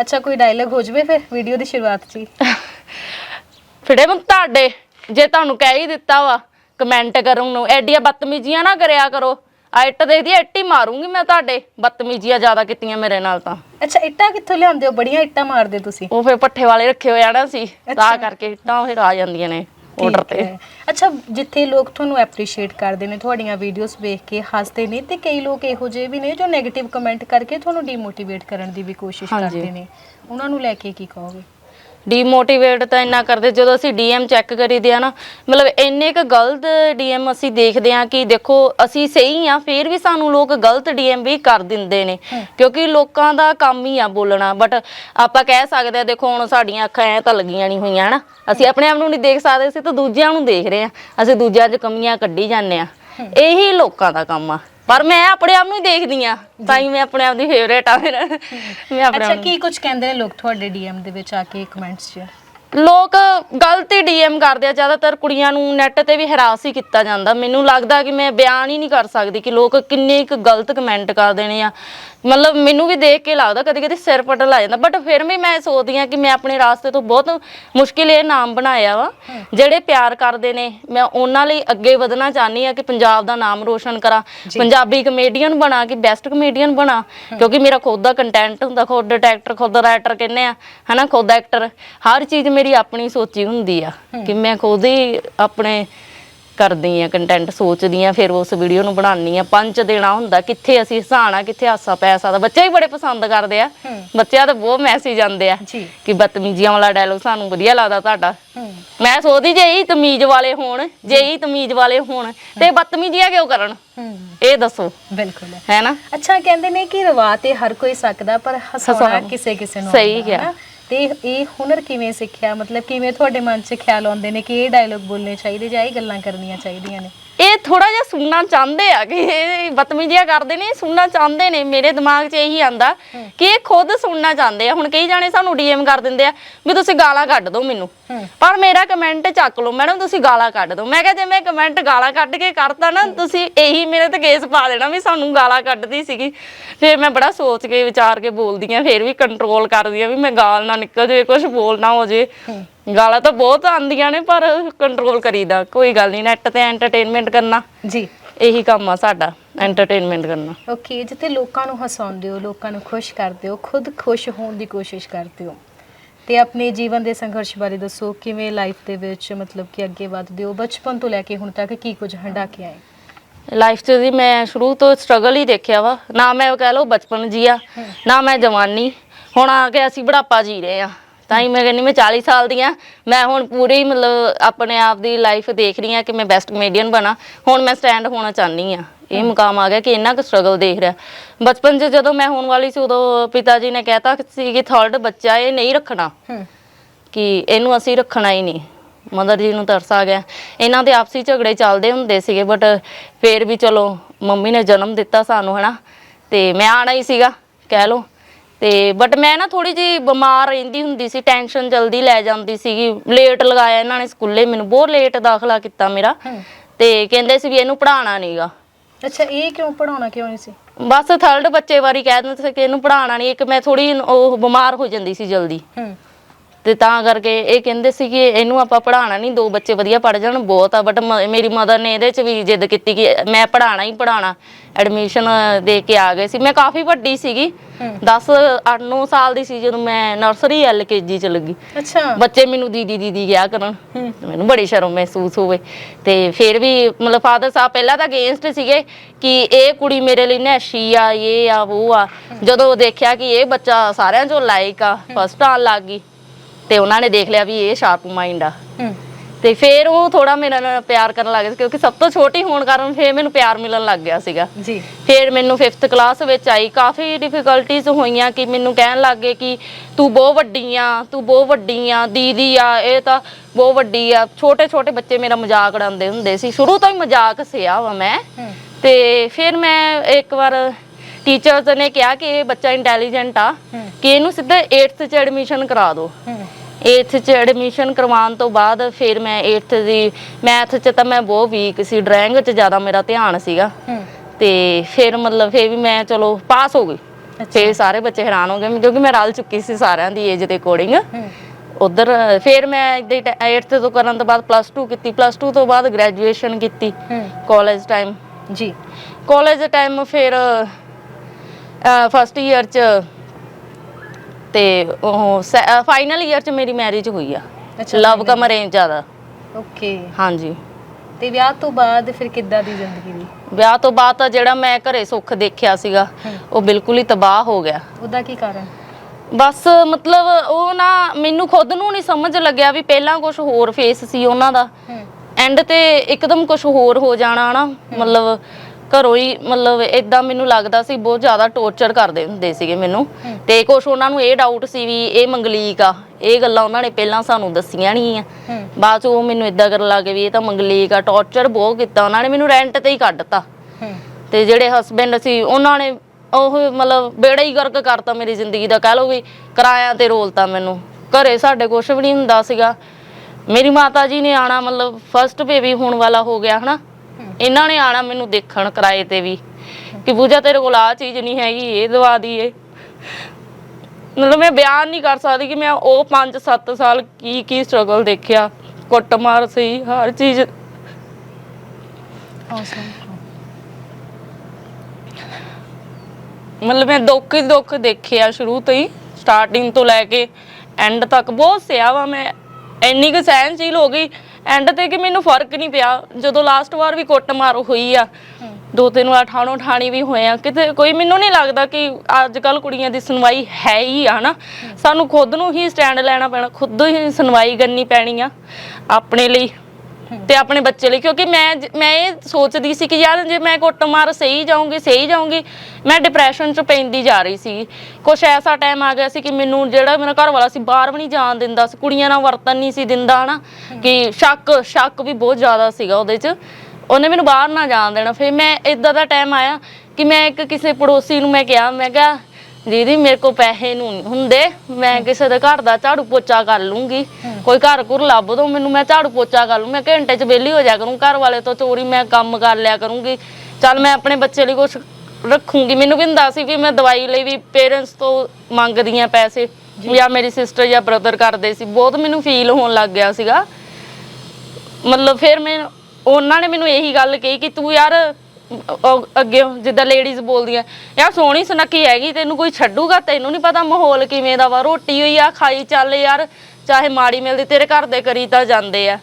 [SPEAKER 2] ਅੱਛਾ ਕੋਈ ਡਾਇਲੌਗ ਹੋ ਜਵੇ ਫਿਰ ਵੀਡੀਓ ਦੀ ਸ਼ੁਰੂਆਤ 'ਚ
[SPEAKER 1] ਫਿੜੇ ਮੈਂ ਤੁਹਾਡੇ ਜੇ ਤੁਹਾਨੂੰ ਕਹਿ ਹੀ ਦਿੱਤਾ ਵਾ। ਕਮੈਂਟ ਕਰਨ ਨੂੰ ਐਡੀਆਂ ਬਦਤਮੀਜ਼ੀਆਂ ਨਾ ਕਰਿਆ ਕਰੋ। ਆ ਇੱਟ ਦੇਖਦੀ ਇੱਟ ਹੀ ਮਾਰੂੰਗੀ ਮੈਂ ਤੁਹਾਡੇ। ਬਦਤਮੀਜ਼ੀਆਂ ਜ਼ਿਆਦਾ ਕੀਤੀਆਂ ਮੇਰੇ ਨਾਲ ਤਾਂ।
[SPEAKER 2] ਅੱਛਾ ਇੱਟਾਂ ਕਿੱਥੋਂ ਲਿਆਉਂਦੇ ਹੋ? ਬੜੀਆਂ ਇੱਟਾਂ ਮਾਰਦੇ ਤੁਸੀਂ।
[SPEAKER 1] ਉਹ ਫਿਰ ਪੱਠੇ ਵਾਲੇ ਰੱਖੇ ਹੋਏ ਆ ਨਾ ਸੀ। ਤਾਂ ਕਰਕੇ ਇੱਟਾਂ ਫਿਰ ਆ ਜਾਂਦੀਆਂ ਨੇ ਆਰਡਰ ਤੇ।
[SPEAKER 2] ਅੱਛਾ ਜਿੱਥੇ ਲੋਕ ਤੁਹਾਨੂੰ ਐਪਰੀਸ਼ੀਏਟ ਕਰਦੇ ਨੇ ਤੁਹਾਡੀਆਂ ਵੀਡੀਓਜ਼ ਵੇਖ ਕੇ ਹੱਸਦੇ ਨੇ ਤੇ ਕਈ ਲੋਕ ਇਹੋ ਜਿਹੇ ਵੀ ਨੇ ਜੋ 네ਗੇਟਿਵ ਕਮੈਂਟ ਕਰਕੇ ਤੁਹਾਨੂੰ ਡੀਮੋਟੀਵੇਟ ਕਰਨ ਦੀ ਵੀ ਕੋਸ਼ਿਸ਼
[SPEAKER 1] ਹਾਂਜੀ।
[SPEAKER 2] ਕਰਦੇ ਨੇ। ਉਹਨਾਂ ਨੂੰ ਲੈ ਕੇ ਕੀ ਕਹੋਗੇ?
[SPEAKER 1] ਡੀਮੋਟੀਵੇਟ ਤਾਂ ਇੰਨਾ ਕਰਦੇ ਜਦੋਂ ਅਸੀਂ ਡੀਐਮ ਚੈੱਕ ਕਰੀਦੇ ਆ ਨਾ ਮਤਲਬ ਇੰਨੇ ਕ ਗਲਤ ਡੀਐਮ ਅਸੀਂ ਦੇਖਦੇ ਆ ਕਿ ਦੇਖੋ ਅਸੀਂ ਸਹੀ ਆ ਫਿਰ ਵੀ ਸਾਨੂੰ ਲੋਕ ਗਲਤ ਡੀਐਮ ਵੀ ਕਰ ਦਿੰਦੇ ਨੇ। ਕਿਉਂਕਿ ਲੋਕਾਂ ਦਾ ਕੰਮ ਹੀ ਆ ਬੋਲਣਾ ਬਟ ਆਪਾਂ ਕਹਿ ਸਕਦੇ ਆ ਦੇਖੋ ਹੁਣ ਸਾਡੀਆਂ ਅੱਖਾਂ ਐ ਤਾਂ ਲੱਗੀਆਂ ਨਹੀਂ ਹੋਈਆਂ ਹਨਾ? ਅਸੀਂ ਆਪਣੇ ਆਪ ਨੂੰ ਨਹੀਂ ਦੇਖ ਸਕਦੇ ਅਸੀਂ ਤਾਂ ਦੂਜਿਆਂ ਨੂੰ ਦੇਖ ਰਹੇ ਆ। ਅਸੀਂ ਦੂਜਿਆਂ 'ਚ ਕਮੀਆਂ ਕੱਢੀ ਜਾਂਦੇ ਆ। ਇਹੀ ਲੋਕਾਂ ਦਾ ਕੰਮ ਆ। ਪਰ ਮੈਂ ਆਪਣੇ ਆਪ ਨੂੰ ਹੀ ਦੇਖਦੀ ਆ ਤਾਂ ਹੀ ਮੈਂ ਆਪਣੇ ਆਪ ਦੀ ਫੇਵਰੇਟ ਆ ਫਿਰ। ਮੈਂ ਆਪਣੇ
[SPEAKER 2] ਅੱਛਾ
[SPEAKER 1] ਆਪ
[SPEAKER 2] ਕੀ ਕੁਝ ਕਹਿੰਦੇ ਨੇ ਲੋਕ ਤੁਹਾਡੇ ਡੀਐਮ ਦੇ ਵਿੱਚ ਆ ਕੇ ਕਮੈਂਟਸ 'ਚ?
[SPEAKER 1] ਲੋਕ ਗਲਤ ਡੀਐਮ ਕਰਦੇ ਆ। ਜ਼ਿਆਦਾਤਰ ਕੁੜੀਆਂ ਨੂੰ ਨੈਟ ਤੇ ਵੀ ਹਰਾਸ ਹੀ ਕੀਤਾ ਜਾਂਦਾ। ਮੈਨੂੰ ਲੱਗਦਾ ਕਿ ਮੈਂ ਬਿਆਨ ਹੀ ਨਹੀਂ ਕਰ ਸਕਦੀ ਕਿ ਲੋਕ ਕਿੰਨੇ ਇੱਕ ਗਲਤ ਕਮੈਂਟ ਕਰਦੇ ਨੇ ਆ। ਮਤਲਬ ਮੈਨੂੰ ਵੀ ਦੇਖ ਕੇ ਲੱਗਦਾ ਕਦੇ ਕਦੇ ਸਿਰ ਪਟਣ ਲੱਗ ਜਾਂਦਾ ਬਟ ਫਿਰ ਵੀ ਮੈਂ ਸੋਚਦੀ ਆ ਕਿ ਮੈਂ ਆਪਣੇ ਰਾਸਤੇ ਤੋਂ ਬਹੁਤ ਮੁਸ਼ਕਿਲ ਇਹ ਨਾਮ ਬਣਾਇਆ ਵਾ ਜਿਹੜੇ ਪਿਆਰ ਕਰਦੇ ਨੇ ਮੈਂ ਉਹਨਾਂ ਲਈ ਅੱਗੇ ਵਧਣਾ ਚਾਹਨੀ ਆ ਕਿ ਪੰਜਾਬ ਦਾ ਨਾਮ ਰੋਸ਼ਨ ਕਰਾਂ ਪੰਜਾਬੀ ਕਮੇਡੀਅਨ ਬਣਾ ਕਿ ਬੈਸਟ ਕਮੇਡੀਅਨ ਬਣਾ ਕਿਉਂਕਿ ਮੇਰਾ ਖੁਦ ਦਾ ਕੰਟੈਂਟ ਹੁੰਦਾ ਖੁਦ ਡਾਇਰੈਕਟਰ ਖੁਦ ਰਾਈਟਰ ਕਹਿੰਦੇ ਆ ਹਨਾ ਖੁਦ ਐਕਟਰ ਹਰ ਚੀਜ਼ ਮੇਰੀ ਆਪਣੀ ਸੋਚੀ ਹੁੰਦੀ ਆ ਕਿ ਮੈਂ ਖੁਦ ਹੀ ਆਪਣੇ ਕਰਦੀ ਆ ਕੰਟੈਂਟ ਸੋਚਦੀ ਆ ਫਿਰ ਉਸ ਵੀਡੀਓ ਨੂੰ ਬਣਾਉਣੀ ਆ ਪੰਜ ਦੇਣਾ ਹੁੰਦਾ ਕਿੱਥੇ ਅਸੀਂ ਹਸਾਣਾ ਕਿੱਥੇ ਹਾਸਾ ਪੈ ਸਕਦਾ। ਬੱਚੇ ਵੀ ਬੜੇ ਪਸੰਦ ਕਰਦੇ ਆ। ਬੱਚਿਆਂ ਦੇ ਬਹੁਤ ਮੈਸੇਜ ਆਉਂਦੇ ਆ
[SPEAKER 2] ਜੀ।
[SPEAKER 1] ਕਿ ਬਦਤਮੀਜ਼ੀਆਂ ਵਾਲਾ ਡਾਇਲੋਗ ਸਾਨੂੰ ਵਧੀਆ ਲੱਗਦਾ ਤੁਹਾਡਾ।
[SPEAKER 2] ਹੂੰ।
[SPEAKER 1] ਮੈਂ ਸੋਚਦੀ ਜੇ ਹੀ ਤਮੀਜ਼ ਵਾਲੇ ਹੋਣ ਜੇ ਹੀ ਤਮੀਜ਼ ਵਾਲੇ ਹੋਣ ਤੇ ਬਦਤਮੀਜ਼ੀਆਂ ਕਿਉਂ ਕਰਨ?
[SPEAKER 2] ਹੂੰ।
[SPEAKER 1] ਇਹ ਦੱਸੋ।
[SPEAKER 2] ਬਿਲਕੁਲ।
[SPEAKER 1] ਹੈ ਨਾ?
[SPEAKER 2] ਅੱਛਾ ਕਹਿੰਦੇ ਨੇ ਕਿ ਰਵਾ ਤੇ ਹਰ ਕੋਈ ਸਕਦਾ ਪਰ ਹਸਾਉਣਾ
[SPEAKER 1] ਹਸਾਉਣਾ।
[SPEAKER 2] ਕਿਸੇ ਕਿਸੇ ਨੂੰ
[SPEAKER 1] ਸਹੀ
[SPEAKER 2] ਆਉਂਦਾ,
[SPEAKER 1] ਕਿਹਾ।
[SPEAKER 2] ਹਨਾ? ਤੇ ਇਹ ਹੁਨਰ ਕਿਵੇਂ ਸਿੱਖਿਆ? ਮਤਲਬ ਕਿਵੇਂ ਤੁਹਾਡੇ ਮਨ 'ਚ ਖਿਆਲ ਆਉਂਦੇ ਨੇ ਕਿ ਇਹ ਡਾਇਲੋਗ ਬੋਲਣੇ ਚਾਹੀਦੇ ਜਾਂ ਇਹ ਗੱਲਾਂ ਕਰਨੀਆਂ ਚਾਹੀਦੀਆਂ ਨੇ?
[SPEAKER 1] ਇਹ ਥੋੜਾ ਜਿਹਾ ਸੁਣਨਾ ਚਾਹੁੰਦੇ ਆ ਕਿ ਇਹ ਕਰਦੇ ਨੇ ਸੁਣਨਾ ਚਾਹੁੰਦੇ ਨੇ ਮੇਰੇ ਦਿਮਾਗ 'ਚ ਇਹੀ ਆਂਦਾ ਕਿ ਇਹ ਖੁਦ ਸੁਣਨਾ ਚਾਹੁੰਦੇ ਆ। ਹੁਣ ਕਈ ਜਾਣੇ ਸਾਨੂੰ ਡੀਐਮ ਕਰ ਦਿੰਦੇ ਆ ਵੀ ਤੁਸੀਂ ਗਾਲਾਂ ਕੱਢ ਦਿਓ ਮੈਨੂੰ। ਪਰ ਮੇਰਾ ਕਮੈਂਟ ਚੱਕ ਲਓ ਮੈਡਮ ਤੁਸੀਂ ਗਾਲਾਂ ਕੱਢ ਦਿਓ। ਮੈਂ ਕਿਹਾ ਜੇ ਮੈਂ ਕਮੈਂਟ ਗਾਲਾਂ ਕੱਢ ਕੇ ਕਰਤਾ ਨਾ ਤੁਸੀਂ ਇਹੀ ਮੇਰੇ ਤੇ ਕੇਸ ਪਾ ਦੇਣਾ ਵੀ ਸਾਨੂੰ ਗਾਲਾਂ ਕੱਢਦੀ ਸੀਗੀ। ਫਿਰ ਮੈਂ ਬੜਾ ਸੋਚ ਕੇ ਵਿਚਾਰ ਕੇ ਬੋਲਦੀ ਆ ਫਿਰ ਵੀ ਕੰਟਰੋਲ ਕਰਦੀ ਆ ਵੀ ਮੈਂ ਗਾਲ ਨਾ ਨਿਕਲ ਜਾਵੇ ਕੁਝ ਬੋਲਣਾ ਹੋ ਜੇ ਗਾਲਾਂ ਤਾਂ ਬਹੁਤ ਆਉਂਦੀਆਂ ਨੇ ਪਰ ਕੰਟਰੋਲ ਕਰੀਦਾ। ਕੋਈ ਗੱਲ ਨਹੀਂ ਨੈਟ ਤੇ ਐਂਟਰਟੇਨਮੈਂਟ ਕਰਨਾ।
[SPEAKER 2] ਜੀ।
[SPEAKER 1] ਇਹੀ ਕੰਮ ਆ ਸਾਡਾ ਐਂਟਰਟੇਨਮੈਂਟ ਕਰਨਾ।
[SPEAKER 2] ਓਕੇ ਜਿੱਥੇ ਲੋਕਾਂ ਨੂੰ ਹਸਾਉਂਦੇ ਹੋ ਲੋਕਾਂ ਨੂੰ ਖੁਸ਼ ਕਰਦੇ ਹੋ ਖੁਦ ਖੁਸ਼ ਹੋਣ ਦੀ ਕੋਸ਼ਿਸ਼ ਕਰਦੇ ਹੋ। ਤੇ ਆਪਣੇ ਜੀਵਨ ਦੇ ਸੰਘਰਸ਼ ਬਾਰੇ ਦੱਸੋ ਕਿਵੇਂ ਲਾਈਫ ਦੇ ਵਿੱਚ ਮਤਲਬ ਕਿ ਅੱਗੇ ਵਧਦੇ ਹੋ? ਬਚਪਨ ਤੋਂ ਲੈ ਕੇ ਹੁਣ ਤੱਕ ਕੀ ਕੁਝ ਹੰਡਾ ਕੇ ਆਏ?
[SPEAKER 1] ਲਾਈਫ 'ਚ ਜੀ ਮੈਂ ਸ਼ੁਰੂ ਤੋਂ ਸਟਰਗਲ ਹੀ ਦੇਖਿਆ ਵਾ। ਨਾ ਮੈਂ ਕਹਿ ਲਓ ਬਚਪਨ ਜੀਆ ਨਾ ਮੈਂ ਜਵਾਨੀ। ਹੁਣ ਆ ਕੇ ਅਸੀਂ ਬੁਢਾਪਾ ਜੀ ਰਹੇ ਆ ਤਾਂ ਹੀ ਮੈਂ ਕਹਿੰਦੀ ਮੈਂ 40 ਸਾਲ ਦੀ ਆ। ਮੈਂ ਹੁਣ ਪੂਰੀ ਮਤਲਬ ਆਪਣੇ ਆਪ ਦੀ ਲਾਈਫ ਦੇਖ ਰਹੀ ਆ ਕਿ ਮੈਂ ਬੈਸਟ ਕਮੇਡੀਅਨ ਬਣਾ। ਹੁਣ ਮੈਂ ਸਟੈਂਡ ਹੋਣਾ ਚਾਹਨੀ ਆ। ਇਹ ਮੁਕਾਮ ਆ ਗਿਆ ਕਿ ਇੰਨਾ ਕੁ ਸਟਰਗਲ ਦੇਖ ਰਿਹਾ। ਬਚਪਨ 'ਚ ਜਦੋਂ ਮੈਂ ਹੋਣ ਵਾਲੀ ਸੀ ਉਦੋਂ ਪਿਤਾ ਜੀ ਨੇ ਕਹਿਤਾ ਸੀ ਕਿ ਥਰਡ ਬੱਚਾ ਇਹ ਨਹੀਂ ਰੱਖਣਾ। ਕਿ ਇਹਨੂੰ ਅਸੀਂ ਰੱਖਣਾ ਹੀ ਨਹੀਂ। ਮਦਰ ਜੀ ਨੂੰ ਤਰਸ ਆ ਗਿਆ। ਇਹਨਾਂ ਦੇ ਆਪਸੀ ਝਗੜੇ ਚੱਲਦੇ ਹੁੰਦੇ ਸੀਗੇ ਬਟ ਫੇਰ ਵੀ ਚਲੋ ਮੰਮੀ ਨੇ ਜਨਮ ਦਿੱਤਾ ਸਾਨੂੰ ਹਨਾ। ਤੇ ਮੈਂ ਆਣਾ ਹੀ ਸੀਗਾ ਕਹਿ ਲਓ। ਤੇ ਬਟ ਮੈਂ ਨਾ ਥੋੜੀ ਜੀ ਬਿਮਾਰ ਰਹਿੰਦੀ ਹੁੰਦੀ ਸੀ ਟੈਨਸ਼ਨ ਜਲਦੀ ਲੈ ਜਾਂਦੀ ਸੀਗੀ। ਲੇਟ ਲਗਾਇਆ ਇਹਨਾਂ ਨੇ ਸਕੂਲੇ ਮੈਨੂੰ ਬਹੁਤ ਲੇਟ ਦਾਖਲਾ ਕੀਤਾ ਮੇਰਾ। ਤੇ ਕਹਿੰਦੇ ਸੀ ਵੀ ਇਹਨੂੰ ਪੜਾਉਣਾ ਨਹੀਂਗਾ।
[SPEAKER 2] ਅੱਛਾ ਇਹ ਕਿਉਂ ਪੜਾਉਣਾ ਕਿਉਂ ਨਹੀਂ ਸੀ?
[SPEAKER 1] ਬਸ ਥਰਡ ਬੱਚੇ ਵਾਰੀ ਕਹਿ ਦਿੰਦੇ ਸੀ ਕਿ ਇਹਨੂੰ ਪੜਾਉਣਾ ਨਹੀਂ ਇੱਕ ਮੈਂ ਥੋੜੀ ਉਹ ਬਿਮਾਰ ਹੋ ਜਾਂਦੀ ਸੀ ਜਲਦੀ।
[SPEAKER 2] ਹੂੰ।
[SPEAKER 1] ਤੇ ਤਾਂ ਕਰਕੇ ਇਹ ਕਹਿੰਦੇ ਸੀ ਕਿ ਇਹਨੂੰ ਆਪਾਂ ਪੜਾਉਣਾ ਨਹੀਂ ਦੋ ਬੱਚੇ ਵਧੀਆ ਪੜ ਜਾਣ ਬਹੁਤ ਆ ਬਟ ਮੇਰੀ ਮਦਰ ਨੇ ਇਹਦੇ ਚ ਵੀ ਜਿੱਦ ਕੀਤੀ ਕਿ ਮੈਂ ਪੜਾਉਣਾ ਹੀ ਪੜਾਉਣਾ ਐਡਮਿਸ਼ਨ ਦੇ ਕੇ ਆ ਗਏ ਸੀ। ਮੈਂ ਕਾਫੀ ਵੱਡੀ ਸੀਗੀ। 10 8 9 ਸਾਲ ਦੀ ਸੀ ਜਦੋਂ ਮੈਂ ਨਰਸਰੀ ਐਲਕੇਜੀ ਚ ਲੱਗੀ।
[SPEAKER 2] ਅੱਛਾ।
[SPEAKER 1] ਬੱਚੇ ਮੈਨੂੰ ਦੀਦੀ ਦੀਦੀ ਕਿਹਾ ਕਰਨ। ਮੈਨੂੰ ਬੜੀ ਸ਼ਰਮ ਮਹਿਸੂਸ ਹੋਵੇ। ਤੇ ਫਿਰ ਵੀ ਮਤਲਬ ਫਾਦਰ ਸਾਹਿਬ ਪਹਿਲਾਂ ਤਾਂ ਅਗੇਂਸਟ ਸੀਗੇ ਕਿ ਇਹ ਕੁੜੀ ਮੇਰੇ ਲਈ ਨੈਸ਼ੀ ਆ ਇਹ ਆ ਉਹ ਆ। ਜਦੋਂ ਦੇਖਿਆ ਕਿ ਇਹ ਬੱਚਾ ਸਾਰਿਆਂ ਚੋਂ ਲਾਇਕ ਆ ਫਸਟ ਆਉਣ ਲੱਗ ਗਈ। ਤੇ ਉਹਨਾਂ ਨੇ ਦੇਖ ਲਿਆ ਵੀ ਇਹ ਸ਼ਾਰਪ ਮਾਈਂਡ ਆ।
[SPEAKER 2] ਹੂੰ।
[SPEAKER 1] ਤੇ ਫਿਰ ਉਹ ਥੋੜਾ ਮੇਰੇ ਨਾਲ ਪਿਆਰ ਕਰਨ ਲੱਗ ਗਿਆ ਕਿਉਂਕਿ ਸਭ ਤੋਂ ਛੋਟੀ ਹੋਣ ਕਾਰਨ ਫਿਰ ਮੈਨੂੰ ਪਿਆਰ ਮਿਲਣ ਲੱਗ ਗਿਆ ਸੀਗਾ।
[SPEAKER 2] ਜੀ।
[SPEAKER 1] ਫਿਰ ਮੈਨੂੰ 5th ਕਲਾਸ ਵਿੱਚ ਆਈ। ਕਾਫੀ ਡਿਫਿਕਲਟੀਆਂ ਹੋਈਆਂ ਕਿ ਮੈਨੂੰ ਕਹਿਣ ਲੱਗੇ ਕਿ ਤੂੰ ਬਹੁਤ ਵੱਡੀ ਆ ਤੂੰ ਬਹੁਤ ਵੱਡੀ ਆ ਦੀਦੀ ਆ ਇਹ ਤਾਂ ਬਹੁਤ ਵੱਡੀ ਆ। ਛੋਟੇ ਛੋਟੇ ਬੱਚੇ ਮੇਰਾ ਮਜ਼ਾਕ ਉਡਾਉਂਦੇ ਹੁੰਦੇ ਸੀ। ਸ਼ੁਰੂ ਤੋਂ ਹੀ ਮਜ਼ਾਕ ਸਿਆ ਵਾ ਮੈਂ। ਤੇ ਫਿਰ ਮੈਂ ਇੱਕ ਵਾਰ ਟੀਚਰਸ ਨੇ ਕਿਹਾ ਕਿ ਇਹ ਬੱਚਾ ਇੰਟੈਲੀਜੈਂਟ ਆ। ਕਿ ਇਹਨੂੰ ਸਿੱਧਾ 8th ਚ ਐਡਮਿਸ਼ਨ ਕਰਾ ਦਿਓ। 8th ਚ ਐਡਮਿਸ਼ਨ ਕਰਵਾਉਣ ਤੋਂ ਬਾਅਦ ਫਿਰ ਮੈਂ 8th ਦੀ ਮੈਥ ਚ ਤਾਂ ਮੈਂ ਬਹੁਤ ਵੀਕ ਸੀ ਡਰਾਇੰਗ ਚ ਜ਼ਿਆਦਾ ਮੇਰਾ ਧਿਆਨ ਸੀਗਾ। ਤੇ ਫਿਰ ਮਤਲਬ ਫਿਰ ਵੀ ਮੈਂ ਚਲੋ ਪਾਸ ਹੋ ਗਈ। ਫਿਰ ਸਾਰੇ ਬੱਚੇ ਹੈਰਾਨ ਹੋ ਗਏ ਕਿਉਂਕਿ ਮੈਂ ਰਲ ਚੁੱਕੀ ਸੀ ਸਾਰਿਆਂ ਦੀ ਏਜ ਦੇ ਅਕੋਰਡਿੰਗ ਉਧਰ ਫਿਰ ਮੈਂ 8th ਤੋਂ ਕਰਨ ਤੋਂ ਬਾਅਦ ਪਲੱਸ 2 ਕੀਤੀ। ਪਲੱਸ 2 ਤੋਂ ਬਾਅਦ ਗ੍ਰੈਜੂਏਸ਼ਨ ਕੀਤੀ ਕਾਲਜ ਟਾਈਮ
[SPEAKER 2] ਜੀ।
[SPEAKER 1] ਕਾਲਜ ਟਾਈਮ ਫਿਰ ਫਸਟ ਈਅਰ ਚ ਤੇ ਉਹ ਫਾਈਨਲ ਈਅਰ ਚ ਮੇਰੀ ਮੈਰਿਜ ਹੋਈ ਆ। ਲਵ ਕਮ ਅਰੇਂਜ ਜ਼ਿਆਦਾ।
[SPEAKER 2] ਓਕੇ
[SPEAKER 1] ਹਾਂਜੀ।
[SPEAKER 2] ਤੇ ਵਿਆਹ ਤੋਂ ਬਾਅਦ ਫਿਰ ਕਿੱਦਾਂ ਦੀ ਜ਼ਿੰਦਗੀ ਦੀ
[SPEAKER 1] ਵਿਆਹ ਤੋਂ ਬਾਅਦ ਤਾਂ ਜਿਹੜਾ ਮੈਂ ਘਰੇ ਸੁੱਖ ਦੇਖਿਆ ਸੀਗਾ। ਉਹ ਬਿਲਕੁਲ ਹੀ ਤਬਾਹ ਹੋ ਗਿਆ।
[SPEAKER 2] ਉਹਦਾ ਕੀ ਕਾਰਨ?
[SPEAKER 1] ਬਸ ਮਤਲਬ ਉਹ ਨਾ ਮੈਨੂੰ ਖੁਦ ਨੂੰ ਨਹੀਂ ਸਮਝ ਲੱਗਿਆ ਵੀ ਪਹਿਲਾਂ ਕੁਝ ਹੋਰ ਫੇਸ ਸੀ ਉਹਨਾਂ ਦਾ। ਐਂਡ ਤੇ ਇੱਕਦਮ ਕੁਝ ਹੋਰ ਹੋ ਜਾਣਾ ਨਾ ਮਤਲਬ ਘਰੋਂ ਹੀ ਮਤਲਬ ਇਦਾਂ ਮੈਨੂੰ ਲੱਗਦਾ ਸੀ ਬਹੁਤ ਜ਼ਿਆਦਾ ਟੌਰਚਰ ਕਰਦੇ ਹੁੰਦੇ ਸੀਗੇ ਮੈਨੂੰ। ਤੇ ਕੁਝ ਉਹਨਾਂ ਨੂੰ ਇਹ ਡਾਊਟ ਸੀ ਵੀ ਇਹ ਮੰਗਲੀਕ ਆ ਇਹ ਗੱਲਾਂ ਉਹਨਾਂ ਨੇ ਪਹਿਲਾਂ ਸਾਨੂੰ ਦੱਸੀਆਂ ਨਹੀਂ ਆ। ਬਾਅਦ ਚ ਉਹ ਮੈਨੂੰ ਇਦਾਂ ਕਰਨ ਲੱਗੇ ਵੀ ਇਹ ਤਾਂ ਮੰਗਲੀਕ ਆ ਟੌਰਚਰ ਬਹੁਤ ਕੀਤਾ। ਉਹਨਾਂ ਨੇ ਮੈਨੂੰ ਰੈਂਟ ਤੇ ਹੀ ਕੱਢਤਾ ਤੇ ਜਿਹੜੇ ਹਸਬੰਡ ਸੀ ਉਹਨਾਂ ਨੇ ਉਹ ਮਤਲਬ ਬੇੜਾ ਹੀ ਗਰਕ ਕਰਤਾ ਮੇਰੀ ਜ਼ਿੰਦਗੀ ਦਾ। ਕਹਿ ਲਓ ਵੀ ਕਿਰਾਇਆ ਤੇ ਰੋਲਤਾ ਮੈਨੂੰ। ਘਰੇ ਸਾਡੇ ਕੁਝ ਵੀ ਨਹੀਂ ਹੁੰਦਾ ਸੀਗਾ। ਮੇਰੀ ਮਾਤਾ ਜੀ ਨੇ ਆਣਾ ਮਤਲਬ ਫਰਸਟ ਬੇਬੀ ਹੋਣ ਵਾਲਾ ਹੋ ਗਿਆ ਹਨਾ? ਇਹਨਾਂ ਨੇ ਆਣਾ ਮੈਨੂੰ ਦੇਖਣ ਕਿਰਾਏ ਤੇ ਵੀ ਕਿ ਪੂਜਾ ਤੇਰੇ ਕੋਲ ਆ ਚੀਜ਼ ਨਹੀਂ ਹੈਗੀ ਇਹ ਦਵਾ ਦੀਏ ਮਤਲਬ ਮੈਂ ਬਿਆਨ ਨਹੀਂ ਕਰ ਸਕਦੀ ਕਿ ਮੈਂ ਉਹ 5-7 ਸਾਲ ਕੀ ਕੀ ਸਟਰਗਲ ਦੇਖਿਆ ਕੁੱਟਮਾਰ ਸੀ ਹਰ ਚੀਜ਼। ਮਤਲਬ ਮੈਂ ਦੁੱਖ ਹੀ ਦੁੱਖ ਦੇਖਿਆ ਸ਼ੁਰੂ ਤੋਂ ਹੀ ਸਟਾਰਟਿੰਗ ਤੋਂ ਲੈ ਕੇ ਐਂਡ ਤੱਕ ਬਹੁਤ ਸਿਆ ਵਾ ਮੈਂ। ਇੰਨੀ ਕੁ ਸਹਿਨਸ਼ੀਲ ਹੋ ਗਈ ਐਂਡ ਤੇ ਕਿ ਮੈਨੂੰ ਫ਼ਰਕ ਨਹੀਂ ਪਿਆ। ਜਦੋਂ ਲਾਸਟ ਵਾਰ ਵੀ ਕੁੱਟਮਾਰ ਹੋਈ ਆ ਦੋ ਤਿੰਨ ਵਾਰ ਠਾਣੋ ਠਾਣੀ ਵੀ ਹੋਏ ਆ ਕਿਤੇ ਕੋਈ ਮੈਨੂੰ ਨਹੀਂ ਲੱਗਦਾ ਕਿ ਅੱਜ ਕੱਲ ਕੁੜੀਆਂ ਦੀ ਸੁਣਵਾਈ ਹੈ ਹੀ ਆ ਹਨਾ? ਸਾਨੂੰ ਖੁਦ ਨੂੰ ਹੀ ਸਟੈਂਡ ਲੈਣਾ ਪੈਣਾ ਖੁਦ ਹੀ ਸੁਣਵਾਈ ਕਰਨੀ ਪੈਣੀ ਆ ਆਪਣੇ ਲਈ। ਤੇ ਆਪਣੇ ਬੱਚੇ ਲਈ, ਕਿਉਂਕਿ ਮੈਂ ਮੈਂ ਇਹ ਸੋਚਦੀ ਸੀ ਕਿ ਯਾਰ ਜੇ ਮੈਂ ਕੁੱਟਮਾਰ ਸਹੀ ਜਾਊਂਗੀ ਸਹੀ ਜਾਊਂਗੀ, ਮੈਂ ਡਿਪਰੈਸ਼ਨ ਚ ਪੈਂਦੀ ਜਾ ਰਹੀ ਸੀ। ਕੁਛ ਐਸਾ ਟਾਈਮ ਆ ਗਿਆ ਸੀ ਕਿ ਮੈਨੂੰ ਜਿਹੜਾ ਮੇਰਾ ਘਰ ਵਾਲਾ ਸੀ ਬਾਹਰ ਵੀ ਨਹੀਂ ਜਾਣ ਦਿੰਦਾ ਸੀ, ਕੁੜੀਆਂ ਨਾਲ ਵਰਤਨ ਨਹੀਂ ਸੀ ਦਿੰਦਾ, ਹਨਾ? ਕਿ ਸ਼ੱਕ ਸ਼ੱਕ ਵੀ ਬਹੁਤ ਜ਼ਿਆਦਾ ਸੀਗਾ ਉਹਦੇ ਚ। ਉਹਨੇ ਮੈਨੂੰ ਬਾਹਰ ਨਾ ਜਾਣ ਦੇਣਾ। ਫਿਰ ਮੈਂ ਇਦਾਂ ਦਾ ਟਾਈਮ ਆਇਆ ਕਿ ਮੈਂ ਇੱਕ ਕਿਸੇ ਪੜੋਸੀ ਨੂੰ ਮੈਂ ਕਿਹਾ ਮੈਂ ਕਿਹਾ ਦੀਦੀ ਮੇਰੇ ਕੋ ਪੈਸੇ ਨੂੰ ਹੁੰਦੇ। ਮੈਂ ਕਿਸੇ ਦੇ ਘਰ ਦਾ ਝਾੜੂ ਪੋਚਾ ਕਰ ਲੂੰਗੀ। ਕੋਈ ਘਰ ਘੁਰ ਲੱਭ ਦੋ ਮੈਨੂੰ ਮੈਂ ਝਾੜੂ ਪੋਚਾ ਕਰ ਲੂੰ। ਮੈਂ ਘੰਟੇ 'ਚ ਵਿਹਲੀ ਹੋ ਜਾ ਕਰੂੰ। ਘਰ ਵਾਲੇ ਤੋਂ ਚੋਰੀ ਮੈਂ ਕੰਮ ਕਰ ਲਿਆ ਕਰੂੰਗੀ। ਚੱਲ ਮੈਂ ਆਪਣੇ ਬੱਚੇ ਲਈ ਕੁਝ ਰੱਖੂੰਗੀ। ਮੈਨੂੰ ਵੀ ਹੁੰਦਾ ਸੀ ਵੀ ਮੈਂ ਦਵਾਈ ਲਈ ਵੀ ਪੇਰੈਂਟਸ ਤੋਂ ਮੰਗਦੀ ਆ ਪੈਸੇ ਜਾਂ। ਮੇਰੀ ਸਿਸਟਰ ਜਾਂ ਬ੍ਰਦਰ ਕਰਦੇ ਸੀ। ਬਹੁਤ ਮੈਨੂੰ ਫੀਲ ਹੋਣ ਲੱਗ ਗਿਆ ਸੀਗਾ। ਮਤਲਬ ਫਿਰ ਮੈਂ ਉਹਨਾਂ ਨੇ ਮੈਨੂੰ ਇਹੀ ਗੱਲ ਕਹੀ ਕਿ ਤੂੰ ਯਾਰ ਉਹ ਅੱਗੇ ਜਿੱਦਾਂ ਲੇਡੀਜ਼ ਬੋਲਦੀਆਂ, ਯਾਰ ਸੋਹਣੀ ਸੁਨੱਖੀ ਹੈਗੀ, ਤੈਨੂੰ ਕੋਈ ਛੱਡੂਗਾ? ਤੈਨੂੰ ਨਹੀਂ ਪਤਾ ਮਾਹੌਲ ਕਿਵੇਂ ਦਾ ਵਾ, ਰੋਟੀ ਹੋਈ ਆ, ਖਾਈ ਚੱਲ ਯਾਰ, ਚਾਹੇ ਮਾੜੀ ਮਿਲਦੀ, ਤੇਰੇ ਘਰ ਦੇ ਕਰੀ ਤਾਂ ਜਾਂਦੇ ਆ।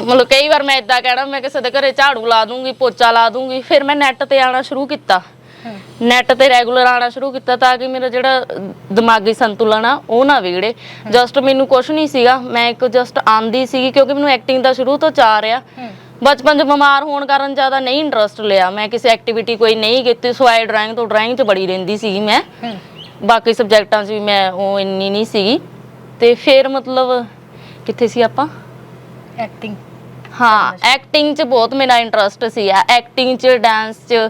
[SPEAKER 1] ਮਤਲਬ ਕਈ ਵਾਰ ਮੈਂ ਇਦਾਂ ਕਹਿਣਾ, ਮੈਂ ਕਿਸੇ ਦੇ ਘਰੇ ਝਾੜੂ ਲਾ ਦੂੰਗੀ, ਪੋਚਾ ਲਾ ਦੂੰਗੀ, ਫਿਰ ਮੈਂ ਨੈਟ ਤੇ ਆਣਾ ਸ਼ੁਰੂ ਕੀਤਾ। ਨੈਟ ਤੇ ਰੈਗੂਲਰ ਆਣਾ ਸ਼ੁਰੂ ਕੀਤਾ ਤਾਂ ਕਿ ਮੇਰਾ ਜਿਹੜਾ ਦਿਮਾਗੀ ਸੰਤੁਲਨ ਆ, ਉਹ ਨਾ ਵਿਗੜੇ। ਜਸਟ ਮੈਨੂੰ ਕੁਝ ਨਹੀਂ ਸੀਗਾ, ਮੈਂ ਇੱਕ ਜਸਟ ਆਂਦੀ ਸੀਗੀ, ਕਿਉਂਕਿ ਮੈਨੂੰ ਐਕਟਿੰਗ ਦਾ ਸ਼ੁਰੂ ਤੋਂ ਚਾਹ ਰਿਹਾ। ਬਚਪਨ 'ਚ ਬਿਮਾਰ ਹੋਣ ਕਾਰਨ ਜ਼ਿਆਦਾ ਨਹੀਂ ਇੰਟਰਸਟ ਲਿਆ। ਮੈਂ ਕਿਸੇ ਐਕਟੀਵਿਟੀ ਕੋਈ ਨਹੀਂ ਕੀਤੀ ਸਵਾਈ ਡਰਾਇੰਗ ਤੋਂ ਡਰਾਇੰਗ 'ਚ ਬੜੀ ਰਹਿੰਦੀ ਸੀਗੀ ਮੈਂ। ਬਾਕੀ ਸਬਜੈਕਟਾਂ 'ਚ ਵੀ ਮੈਂ ਉਹ ਇੰਨੀ ਨਹੀਂ ਸੀਗੀ। ਤੇ ਫਿਰ ਮਤਲਬ ਕਿੱਥੇ ਸੀ ਆਪਾਂ?
[SPEAKER 2] ਐਕਟਿੰਗ
[SPEAKER 1] ਹਾਂ ਐਕਟਿੰਗ 'ਚ ਬਹੁਤ ਮੇਰਾ ਇੰਟਰਸਟ ਸੀ ਆ ਐਕਟਿੰਗ 'ਚ ਡਾਂਸ 'ਚ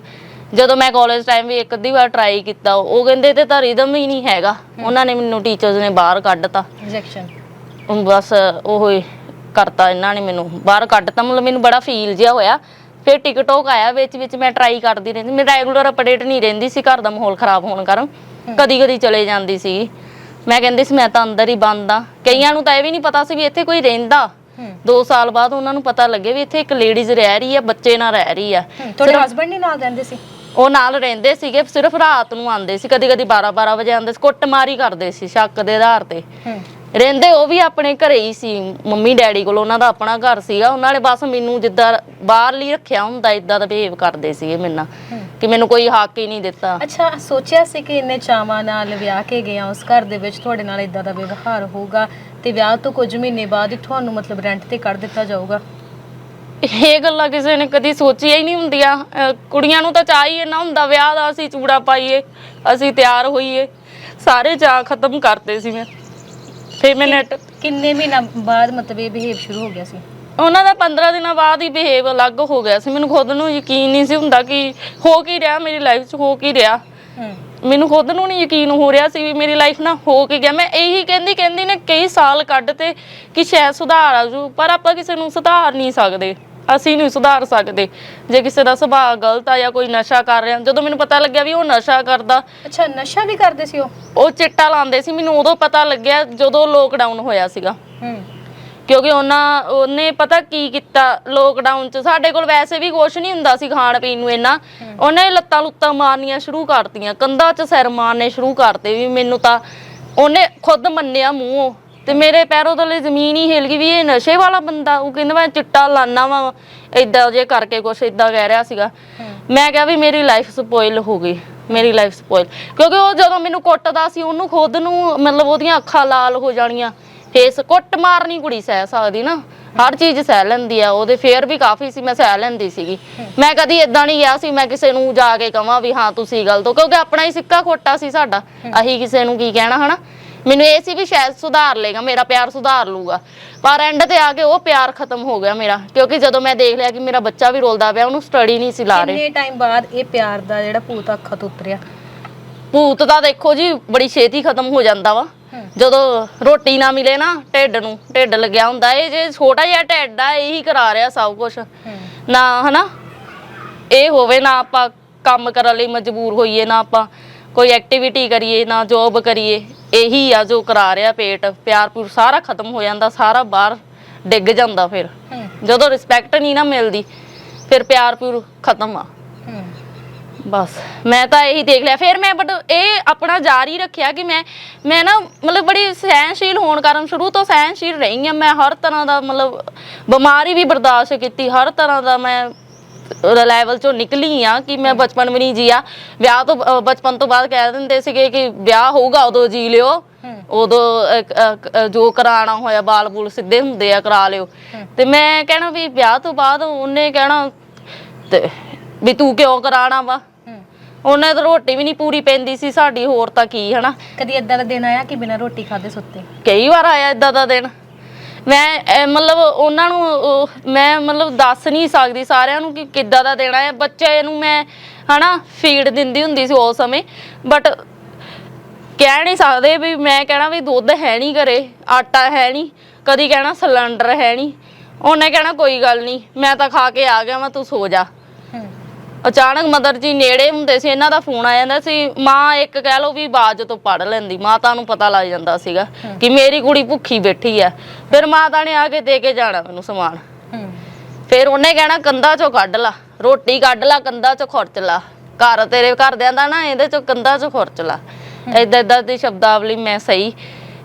[SPEAKER 1] ਜਦੋਂ ਮੈਂ ਕਾਲਜ ਟਾਈਮ ਵੀ ਇੱਕ ਅੱਧੀ ਵਾਰ ਟਰਾਈ ਕੀਤਾ ਉਹ ਕਹਿੰਦੇ ਤੇ ਤਾਂ ਰਿਦਮ ਹੀ ਨਹੀਂ ਹੈਗਾ। ਉਹਨਾਂ ਨੇ ਮੈਨੂੰ ਟੀਚਰਸ ਨੇ ਬਾਹਰ ਕੱਢਤਾ।
[SPEAKER 2] ਰਿਜੈਕਸ਼ਨ
[SPEAKER 1] ਬਸ ਉਹ ਹੀ ਕਰਤਾ ਇਹਨਾਂ ਨੇ ਮੈਨੂੰ ਬਾਹਰ ਕੱਢਤਾ ਮਤਲਬ ਮੈਨੂੰ ਬੜਾ ਫੀਲ ਜਿਹਾ ਹੋਇਆ। ਫਿਰ ਟਿਕਟੋਕ ਆਇਆ ਵਿੱਚ ਵਿੱਚ ਮੈਂ ਟਰਾਈ ਕਰਦੀ ਰਹਿੰਦੀ ਮੈਂ ਰੈਗੂਲਰ ਅਪਡੇਟ ਨਹੀਂ ਰਹਿੰਦੀ ਸੀ ਘਰ ਦਾ ਮਾਹੌਲ ਖਰਾਬ ਹੋਣ ਕਾਰਨ। ਕਦੀ ਕਦੀ ਚਲੇ ਜਾਂਦੀ ਸੀ। ਮੈਂ ਕਹਿੰਦੀ ਸੀ ਮੈਂ ਤਾਂ ਅੰਦਰ ਹੀ ਬੰਦ ਆ। ਕਈਆਂ ਨੂੰ ਤਾਂ ਇਹ ਵੀ ਨਹੀਂ ਪਤਾ ਸੀ ਵੀ ਇੱਥੇ ਕੋਈ ਰਹਿੰਦਾ।
[SPEAKER 2] ਹੂੰ।
[SPEAKER 1] 2 ਸਾਲ ਬਾਅਦ ਉਹਨਾਂ ਨੂੰ ਪਤਾ ਲੱਗੇ ਵੀ ਇੱਥੇ ਇੱਕ ਲੇਡੀਜ਼ ਰਹਿ ਰਹੀ ਆ ਬੱਚੇ ਨਾਲ ਰਹਿ ਰਹੀ ਆ।
[SPEAKER 2] ਤੁਹਾਡੇ ਹਸਬੰਡ ਨਹੀਂ ਨਾਲ ਰਹਿੰਦੇ ਸੀ?
[SPEAKER 1] ਉਹ ਨਾਲ ਰਹਿੰਦੇ ਸੀਗੇ ਸਿਰਫ ਰਾਤ ਨੂੰ ਆਉਂਦੇ ਸੀ। ਕਦੀ ਕਦੀ 12 12 ਵਜੇ ਆਉਂਦੇ ਸੀ ਕੁੱਟਮਾਰੀ ਕਰਦੇ ਸੀ ਸ਼ੱਕ ਦੇ ਆਧਾਰ ਤੇ। ਰਹਿੰਦੇ ਉਹ ਵੀ ਆਪਣੇ ਘਰੇ ਹੀ ਸੀ। ਮੰਮੀ ਡੈਡੀ ਕੋਲ ਉਹਨਾਂ ਦਾ ਆਪਣਾ ਘਰ ਸੀਗਾ। ਉਹਨਾਂ ਨੇ ਬਸ ਮੈਨੂੰ ਜਿੱਦਾਂ ਬਾਹਰਲੀ ਰੱਖਿਆ ਹੁੰਦਾ ਇਦਾਂ ਦਾ ਬਿਹੇਵ ਕਰਦੇ ਸੀਗੇ ਮੇਰੇ ਨਾਲ ਕਿ ਮੈਨੂੰ ਕੋਈ ਹੱਕ ਹੀ ਨਹੀਂ ਦਿੱਤਾ।
[SPEAKER 2] ਅੱਛਾ ਸੋਚਿਆ ਸੀ ਕਿ ਇੰਨੇ ਚਾਵਾਂ ਨਾਲ ਵਿਆਹ ਕੇ ਗਿਆ ਉਸ ਘਰ ਦੇ ਵਿੱਚ ਤੁਹਾਡੇ ਨਾਲ ਇਦਾਂ ਦਾ ਵਿਵਹਾਰ ਹੋਊਗਾ ਤੇ ਵਿਆਹ ਤੋਂ ਕੁਝ ਮਹੀਨੇ ਬਾਅਦ ਹੀ ਤੁਹਾਨੂੰ ਮਤਲਬ ਰੈਂਟ ਤੇ ਕੱਢ ਦਿੱਤਾ ਜਾਊਗਾ?
[SPEAKER 1] ਇਹ ਗੱਲਾਂ ਕਿਸੇ ਨੇ ਕਦੀ ਸੋਚੀਆਂ ਹੀ ਨਹੀਂ ਹੁੰਦੀਆਂ। ਅਹ ਕੁੜੀਆਂ ਨੂੰ ਤਾਂ ਚਾਹ ਹੀ ਇੰਨਾ ਹੁੰਦਾ ਵਿਆਹ ਦਾ ਅਸੀਂ ਚੂੜਾ ਪਾਈਏ ਅਸੀਂ ਤਿਆਰ ਹੋਈਏ ਸਾਰੇ ਚਾਹ ਖਤਮ ਕਰਤੇ ਸੀ ਮੈਂ। ਫੇ ਮੈਂ ਨੈਟ
[SPEAKER 2] ਕਿੰਨੇ ਮਹੀਨਾ ਬਾਅਦ ਮਤਲਬ ਇਹ ਬਿਹੇਵ ਸ਼ੁਰੂ ਹੋ ਗਿਆ ਸੀ?
[SPEAKER 1] ਉਹਨਾਂ ਦਾ 15 ਦਿਨਾਂ ਬਾਅਦ ਹੀ ਬਿਹੇਵ ਅਲੱਗ ਹੋ ਗਿਆ ਸੀ। ਮੈਨੂੰ ਖੁਦ ਨੂੰ ਯਕੀਨ ਨਹੀਂ ਸੀ ਹੁੰਦਾ ਕਿ ਹੋ ਕੀ ਰਿਹਾ ਮੇਰੀ ਲਾਈਫ 'ਚ ਹੋ ਕੀ ਰਿਹਾ।
[SPEAKER 2] ਹੂੰ।
[SPEAKER 1] ਮੈਨੂੰ ਖੁਦ ਨੂੰ ਨਹੀਂ ਯਕੀਨ ਹੋ ਰਿਹਾ ਸੀ ਵੀ ਮੇਰੀ ਲਾਈਫ ਨਾ ਹੋ ਕੇ ਗਿਆ। ਮੈਂ ਇਹੀ ਕਹਿੰਦੀ ਕਹਿੰਦੀ ਨੇ ਕਈ ਸਾਲ ਕੱਢ ਤੇ ਕਿ ਸ਼ਾਇਦ ਸੁਧਾਰ ਆ ਜੂ ਪਰ ਆਪਾਂ ਕਿਸੇ ਨੂੰ ਸੁਧਾਰ ਨਹੀਂ ਸਕਦੇ। ਅਸੀਂ ਨਹੀਂ ਸੁਧਾਰ ਸਕਦੇ। ਜੇ ਕਿਸੇ ਦਾ ਸੁਭਾਅ ਗਲਤ ਆ ਜਾਂ ਕੋਈ ਨਸ਼ਾ ਕਰ ਰਿਹਾ ਜਦੋਂ ਮੈਨੂੰ ਪਤਾ ਲੱਗਿਆ ਵੀ ਉਹ ਨਸ਼ਾ ਕਰਦਾ
[SPEAKER 2] ਅੱਛਾ ਨਸ਼ਾ ਵੀ ਕਰਦੇ ਸੀ ਉਹ?
[SPEAKER 1] ਉਹ ਚਿੱਟਾ ਲਾਉਂਦੇ ਸੀ। ਮੈਨੂੰ ਉਦੋਂ ਪਤਾ ਲੱਗਿਆ ਜਦੋਂ ਲੋਕਡਾਊਨ ਹੋਇਆ ਸੀਗਾ।
[SPEAKER 2] ਹੂੰ।
[SPEAKER 1] ਕਿਉਂਕਿ ਉਹਨਾਂ ਉਹਨੇ ਪਤਾ ਕੀ ਕੀਤਾ ਲੋਕਡਾਊਨ 'ਚ? ਸਾਡੇ ਕੋਲ ਵੈਸੇ ਵੀ ਕੁਝ ਨਹੀਂ ਹੁੰਦਾ ਸੀ ਖਾਣ ਪੀਣ ਨੂੰ ਇੰਨਾ। ਉਹਨੇ ਲੱਤਾਂ ਲੁੱਤਾਂ ਮਾਰਨੀਆਂ ਸ਼ੁਰੂ ਕਰਤੀਆਂ। ਕੰਧਾਂ 'ਚ ਸਿਰ ਮਾਰਨੇ ਸ਼ੁਰੂ ਕਰਤੇ ਵੀ ਮੈਨੂੰ ਤਾਂ। ਉਹਨੇ ਖੁਦ ਮੰਨਿਆ ਮੂੰਹੋਂ। ਤੇ ਮੇਰੇ ਪੈਰੋਂ ਥੱਲੇ ਜ਼ਮੀਨ ਹੀ ਹਿਲ ਗਈ ਵੀ ਇਹ ਨਸ਼ੇ ਵਾਲਾ ਬੰਦਾ ਉਹ ਕਹਿੰਦਾ ਮੈਂ ਚਿੱਟਾ ਲਾਨਾ ਵਾ ਇਦਾਂ ਜੇ ਕਰਕੇ ਕੁਛ ਇਦਾਂ ਕਹਿ ਰਿਹਾ ਸੀਗਾ। ਮੈਂ ਕਿਹਾ ਵੀ ਮੇਰੀ ਲਾਈਫ ਸਪੋਇਲ ਹੋ ਗਈ ਮੇਰੀ ਲਾਈਫ ਸਪੋਇਲ ਕਿਉਂਕਿ ਉਹ ਜਦੋਂ ਮੈਨੂੰ ਕੁੱਟਦਾ ਸੀ ਉਹਨੂੰ ਖੁਦ ਨੂੰ ਮਤਲਬ ਉਹਦੀਆਂ ਅੱਖਾਂ ਲਾਲ ਹੋ ਜਾਣੀਆਂ ਫੇਸ ਕੁੱਟ ਮਾਰਨੀ ਕੁੜੀ ਸਹਿ ਸਕਦੀ ਨਾ ਹਰ ਚੀਜ਼ ਸਹਿ ਲੈਂਦੀ ਆ ਉਹਦੇ ਫੇਰ ਵੀ ਕਾਫੀ ਸੀ ਮੈਂ ਸਹਿ ਲੈਂਦੀ ਸੀਗੀ। ਮੈਂ ਕਦੀ ਇਦਾਂ ਨਹੀਂ ਗਿਆ ਸੀ ਮੈਂ ਕਿਸੇ ਨੂੰ ਜਾ ਕੇ ਕਹਾਂ ਵੀ ਹਾਂ ਤੁਸੀਂ ਗਲਤ ਹੋ ਕਿਉਂਕਿ ਆਪਣਾ ਹੀ ਸਿੱਕਾ ਖੋਟਾ ਸੀ ਸਾਡਾ ਅਹੀ ਕਿਸੇ ਨੂੰ ਕੀ ਕਹਿਣਾ ਹਨਾ? ਮੈਨੂੰ ਇਹ ਸੀ ਵੀ ਸ਼ਾਇਦ ਸੁਧਾਰ ਲੇਗਾ ਮੇਰਾ ਪਿਆਰ ਸੁਧਾਰ ਲੂਗਾ ਪਰ ਐਂਡ ਤੇ ਆ ਕੇ ਉਹ ਪਿਆਰ ਖਤਮ ਹੋ ਗਿਆ ਮੇਰਾ ਕਿਉਂਕਿ ਜਦੋਂ ਮੈਂ ਦੇਖ ਲਿਆ ਕਿ ਮੇਰਾ ਬੱਚਾ ਵੀ ਰੋਲਦਾ ਪਿਆ ਉਹਨੂੰ ਸਟੱਡੀ ਨਹੀਂ ਸੀ ਲਾ ਰਹੇ।
[SPEAKER 2] ਕਿੰਨੇ ਟਾਈਮ ਬਾਅਦ ਇਹ ਪਿਆਰ ਦਾ ਜਿਹੜਾ ਭੂਤ ਅੱਖਾਂ ਤੋਂ ਉਤਰਿਆ?
[SPEAKER 1] ਭੂਤ ਦਾ ਦੇਖੋ ਜੀ ਬੜੀ ਛੇਤੀ ਖਤਮ ਹੋ ਜਾਂਦਾ ਵਾ। ਜਦੋਂ ਰੋਟੀ ਨਾ ਮਿਲੇ ਨਾ ਢਿੱਡ ਨੂੰ ਢਿੱਡ ਲੱਗਿਆ ਹੁੰਦਾ ਇਹ ਜੇ ਛੋਟਾ ਜਿਹਾ ਢਿੱਡ ਆ ਇਹੀ ਕਰਾ ਰਿਹਾ ਸਭ ਕੁਝ ਨਾ ਹਨਾ? ਇਹ ਹੋਵੇ ਨਾ ਆਪਾਂ ਕੰਮ ਕਰਨ ਲਈ ਮਜਬੂਰ ਹੋਈਏ ਨਾ ਆਪਾਂ ਕੋਈ ਐਕਟੀਵਿਟੀ ਕਰੀਏ ਨਾ ਜੋਬ ਕਰੀਏ ਇਹੀ ਆ ਜੋ ਕਰਾ ਰਿਹਾ ਪੇਟ ਪਿਆਰ ਪੂਰ ਸਾਰਾ ਖਤਮ ਹੋ ਜਾਂਦਾ ਸਾਰਾ ਬਾਹਰ ਡਿੱਗ ਜਾਂਦਾ ਫਿਰ। ਜਦੋਂ ਰਿਸਪੈਕਟ ਨਹੀਂ ਨਾ ਮਿਲਦੀ ਫਿਰ ਪਿਆਰ ਪੂਰ ਖਤਮ ਆ। ਬਸ ਮੈਂ ਤਾਂ ਇਹੀ ਦੇਖ ਲਿਆ। ਫਿਰ ਮੈਂ ਬਟ ਇਹ ਆਪਣਾ ਜਾਰੀ ਰੱਖਿਆ ਕਿ ਮੈਂ ਮੈਂ ਨਾ ਮਤਲਬ ਬੜੀ ਸਹਿਨਸ਼ੀਲ ਹੋਣ ਕਾਰਨ ਸ਼ੁਰੂ ਤੋਂ ਸਹਿਨਸ਼ੀਲ ਰਹੀ ਹਾਂ ਮੈਂ ਹਰ ਤਰ੍ਹਾਂ ਦਾ ਮਤਲਬ ਬਿਮਾਰੀ ਵੀ ਬਰਦਾਸ਼ਤ ਕੀਤੀ ਹਰ ਤਰ੍ਹਾਂ ਦਾ ਮੈਂ ਲੈਵਲ ਚੋਂ ਨਿਕਲੀ ਆ ਕਿ ਮੈਂ ਬਚਪਨ ਵੀ ਨਹੀਂ ਜੀਆ। ਵਿਆਹ ਤੋਂ ਬਚਪਨ ਤੋਂ ਬਾਅਦ ਕਹਿ ਦਿੰਦੇ ਸੀਗੇ ਕਿ ਵਿਆਹ ਹੋਊਗਾ ਉਦੋਂ ਜੀ ਲਿਓ। ਉਦੋਂ ਜੋ ਕਰਾਣਾ ਹੋਇਆ ਬਾਲ ਬੂਲ ਸਿੱਧੇ ਹੁੰਦੇ ਆ ਕਰਾ ਲਿਓ। ਤੇ ਮੈਂ ਕਹਿਣਾ ਵੀ ਵਿਆਹ ਤੋਂ ਬਾਅਦ ਉਹਨੇ ਕਹਿਣਾ ਤੇ ਵੀ ਤੂੰ ਕਿਉਂ ਕਰਾਣਾ ਵਾ? ਉਹਨੇ ਤਾਂ ਰੋਟੀ ਵੀ ਨਹੀਂ ਪੂਰੀ ਪੈਂਦੀ ਸੀ ਸਾਡੀ ਹੋਰ ਤਾਂ ਕੀ ਹਨਾ?
[SPEAKER 2] ਕਦੀ ਇਦਾਂ ਦਾ ਦਿਨ ਆਇਆ ਕਿ ਬਿਨਾਂ ਰੋਟੀ ਖਾਦੇ ਸੁੱਤੇ?
[SPEAKER 1] ਕਈ ਵਾਰ ਆਇਆ ਇਦਾਂ ਦਾ ਦਿਨ। ਮੈਂ ਅਹ, ਮਤਲਬ ਉਹਨਾਂ ਨੂੰ ਉਹ, ਮੈਂ ਮਤਲਬ ਦੱਸ ਨਹੀਂ ਸਕਦੀ ਸਾਰਿਆਂ ਨੂੰ ਕਿ ਕਿੱਦਾਂ ਦਾ ਦੇਣਾ ਹੈ। ਬੱਚੇ ਨੂੰ ਮੈਂ ਹਨਾ ਫੀਡ ਦਿੰਦੀ ਹੁੰਦੀ ਸੀ ਉਸ ਸਮੇਂ। ਬਟ ਕਹਿ ਨਹੀਂ ਸਕਦੇ ਵੀ ਮੈਂ ਕਹਿਣਾ ਵੀ ਦੁੱਧ ਹੈ ਨਹੀਂ ਘਰੇ ਆਟਾ ਹੈ ਨਹੀਂ। ਕਦੀ ਕਹਿਣਾ ਸਿਲੰਡਰ ਹੈ ਨਹੀਂ। ਉਹਨੇ ਕਹਿਣਾ ਕੋਈ ਗੱਲ ਨਹੀਂ ਮੈਂ ਤਾਂ ਖਾ ਕੇ ਆ ਗਿਆ ਮੈਂ ਤੂੰ ਸੋ ਜਾ। ਅਚਾਨਕ ਮਦਰ ਜੀ ਨੇੜੇ ਹੁੰਦੇ ਸੀ ਇਹਨਾਂ ਦਾ ਫੋਨ ਆ ਜਾਂਦਾ ਸੀ ਮਾਂ ਇੱਕ ਕਹਿ ਲਓ ਵੀ ਬਾਜ ਤੋਂ ਪੜ ਲੈਂਦੀ ਮਾਤਾ ਨੂੰ ਪਤਾ ਲੱਗ ਜਾਂਦਾ ਸੀਗਾ ਕਿ ਮੇਰੀ ਕੁੜੀ ਭੁੱਖੀ ਬੈਠੀ ਆ ਫਿਰ ਮਾਤਾ ਨੇ ਆ ਕੇ ਦੇ ਕੇ ਜਾਣਾ ਮੈਨੂੰ ਸਮਾਨ। ਫਿਰ ਉਹਨੇ ਕਹਿਣਾ ਕੰਧਾਂ ਚੋਂ ਕੱਢ ਲਾ ਰੋਟੀ ਕੱਢ ਲਾ ਕੰਧਾਂ ਚੋਂ ਖੁਰਚ ਲਾ। ਘਰ ਤੇਰੇ ਘਰਦਿਆਂ ਦਾ ਨਾ ਇਹਦੇ ਚੋਂ ਕੰਧਾਂ ਚੋਂ ਖੁਰਚ ਲਾ। ਏਦਾਂ ਏਦਾਂ ਦੀ ਸ਼ਬਦਾਵਲੀ ਮੈਂ ਸਹੀ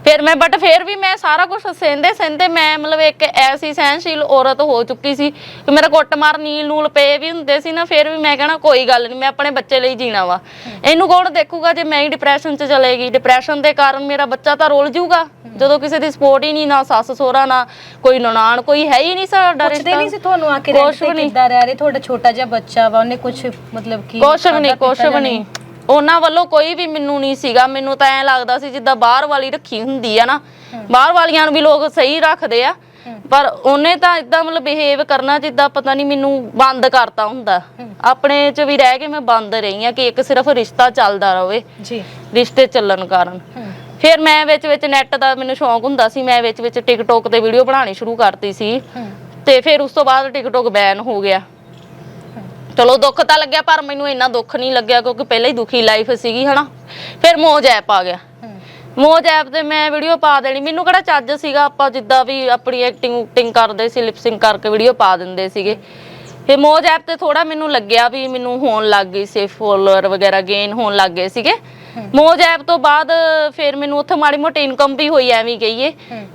[SPEAKER 1] ਫਿਰ ਮੈਂ ਬਟ ਫਿਰ ਵੀ ਮੈਂ ਸਾਰਾ ਕੁਝ ਸਹਿੰਦੇ ਸਹਿੰਦੇ ਮੈਂ ਮਤਲਬ ਇੱਕ ਐਸੀ ਸਹਿਨਸ਼ੀਲ ਔਰਤ ਹੋ ਚੁੱਕੀ ਸੀ ਕਿ ਮੇਰਾ ਕੁੱਟਮਾਰ ਨੀਲ ਨੂਲ ਪਏ ਵੀ ਹੁੰਦੇ ਸੀ ਨਾ ਫਿਰ ਵੀ ਮੈਂ ਕਹਿਣਾ ਕੋਈ ਗੱਲ ਨਹੀਂ ਮੈਂ ਆਪਣੇ ਬੱਚੇ ਲਈ ਜੀਣਾ ਵਾ। ਇਹਨੂੰ ਕੌਣ ਦੇਖੂਗਾ ਜੇ ਮੈਂ ਹੀ ਡਿਪਰੈਸ਼ਨ 'ਚ ਚਲੇਗੀ ਡਿਪਰੈਸ਼ਨ ਦੇ ਕਾਰਨ ਮੇਰਾ ਬੱਚਾ ਤਾਂ ਰੁੱਲ ਜਾਊਗਾ। ਜਦੋਂ ਕਿਸੇ ਦੀ ਸਪੋਰਟ ਹੀ ਨਹੀਂ ਨਾ ਸੱਸ ਸਹੁਰਾ ਨਾ ਕੋਈ ਨਨਾਣ ਕੋਈ ਹੈ ਹੀ ਨਹੀਂ ਸਾਡਾ
[SPEAKER 2] ਪੁੱਛਦੇ
[SPEAKER 1] ਰਿਸ਼ਤਾ।
[SPEAKER 2] ਨਹੀਂ ਸੀ ਤੁਹਾਨੂੰ ਆ ਕੇ
[SPEAKER 1] ਨਹੀਂ।
[SPEAKER 2] ਕਿੱਦਾਂ ਰਹਿ ਰਹੇ? ਤੁਹਾਡਾ ਛੋਟਾ ਜਿਹਾ ਬੱਚਾ ਵਾ ਉਹਨੇ ਕੁਝ ਮਤਲਬ ਕਿ
[SPEAKER 1] ਕੁਛ ਵੀ ਨਹੀਂ ਕੁਛ ਵੀ ਨਹੀਂ? ਉਹਨਾਂ ਵੱਲੋਂ ਕੋਈ ਵੀ ਮੈਨੂੰ ਨਹੀਂ ਸੀਗਾ। ਮੈਨੂੰ ਤਾਂ ਐਂ ਲੱਗਦਾ ਸੀ ਜਿੱਦਾਂ ਬਾਹਰ ਵਾਲੀ ਰੱਖੀ ਹੁੰਦੀ ਆ ਨਾ। ਬਾਹਰ ਵਾਲੀਆਂ ਨੂੰ ਵੀ ਲੋਕ ਸਹੀ ਰੱਖਦੇ ਆ। ਪਰ ਉਹਨੇ ਤਾਂ ਇਦਾਂ ਮਤਲਬ ਬਿਹੇਵ ਕਰਨਾ ਜਿੱਦਾਂ ਪਤਾ ਨਹੀਂ ਮੈਨੂੰ ਬੰਦ ਕਰਤਾ ਹੁੰਦਾ। ਆਪਣੇ ਚ ਵੀ ਰਹਿ ਕੇ ਮੈਂ ਬੰਦ ਰਹੀ ਆ ਕਿ ਇੱਕ ਸਿਰਫ ਰਿਸ਼ਤਾ ਚੱਲਦਾ
[SPEAKER 2] ਜੀ।
[SPEAKER 1] ਰਿਸ਼ਤੇ ਚੱਲਣ ਕਾਰਨ। ਫਿਰ ਮੈਂ ਵਿੱਚ ਵਿੱਚ ਨੈਟ ਦਾ ਮੈਨੂੰ ਸ਼ੌਂਕ ਹੁੰਦਾ ਸੀ। ਮੈਂ ਵਿੱਚ ਵਿੱਚ ਟਿਕਟੋਕ ਤੇ ਵੀਡੀਓ ਬਣਾਉਣੀ ਸ਼ੁਰੂ ਕਰਤੀ ਸੀ। ਤੇ ਫਿਰ ਉਸ ਤੋਂ ਬਾਅਦ ਟਿਕਟੋਕ ਬੈਨ ਹੋ ਗਿਆ। ਚਲੋ ਦੁੱਖ ਤਾਂ ਲੱਗਿਆ ਪਰ ਮੈਨੂੰ ਇੰਨਾ ਦੁੱਖ ਨਹੀਂ ਲੱਗਿਆ ਕਿਉਂਕਿ ਪਹਿਲਾਂ ਹੀ ਦੁਖੀ ਲਾਈਫ ਸੀਗੀ ਹਨਾ? ਫਿਰ ਮੋਜ ਐਪ ਆ ਗਿਆ। ਮੋਜ ਐਪ ਤੇ ਮੈਂ ਵੀਡੀਓ ਪਾ ਦੇਣੀ। ਮੈਨੂੰ ਕਿਹੜਾ ਚੱਜ ਸੀਗਾ ਆਪਾਂ ਜਿੱਦਾਂ ਵੀ ਆਪਣੀ ਐਕਟਿੰਗ ਉਕਟਿੰਗ ਕਰਦੇ ਸੀ ਲਿਪਸਿੰਗ ਕਰਕੇ ਵੀਡੀਓ ਪਾ ਦਿੰਦੇ ਸੀਗੇ। ਫਿਰ ਮੋਜ ਐਪ ਤੇ ਥੋੜਾ ਮੈਨੂੰ ਲੱਗਿਆ ਵੀ ਮੈਨੂੰ ਹੋਣ ਲੱਗ ਗਈ ਸੀ ਫੋਲੋਅਰ ਵਗੈਰਾ ਗੇਨ ਹੋਣ ਲੱਗ ਗਏ ਸੀਗੇ। ਮੋਜ ਐਪ ਤੋਂ ਬਾਅਦ ਫਿਰ ਮੈਨੂੰ ਉੱਥੇ ਮਾੜੀ ਮੋਟੀ ਇਨਕਮ ਵੀ ਹੋਈ ਐਵੇਂ ਹੀ ਕਹੀਏ।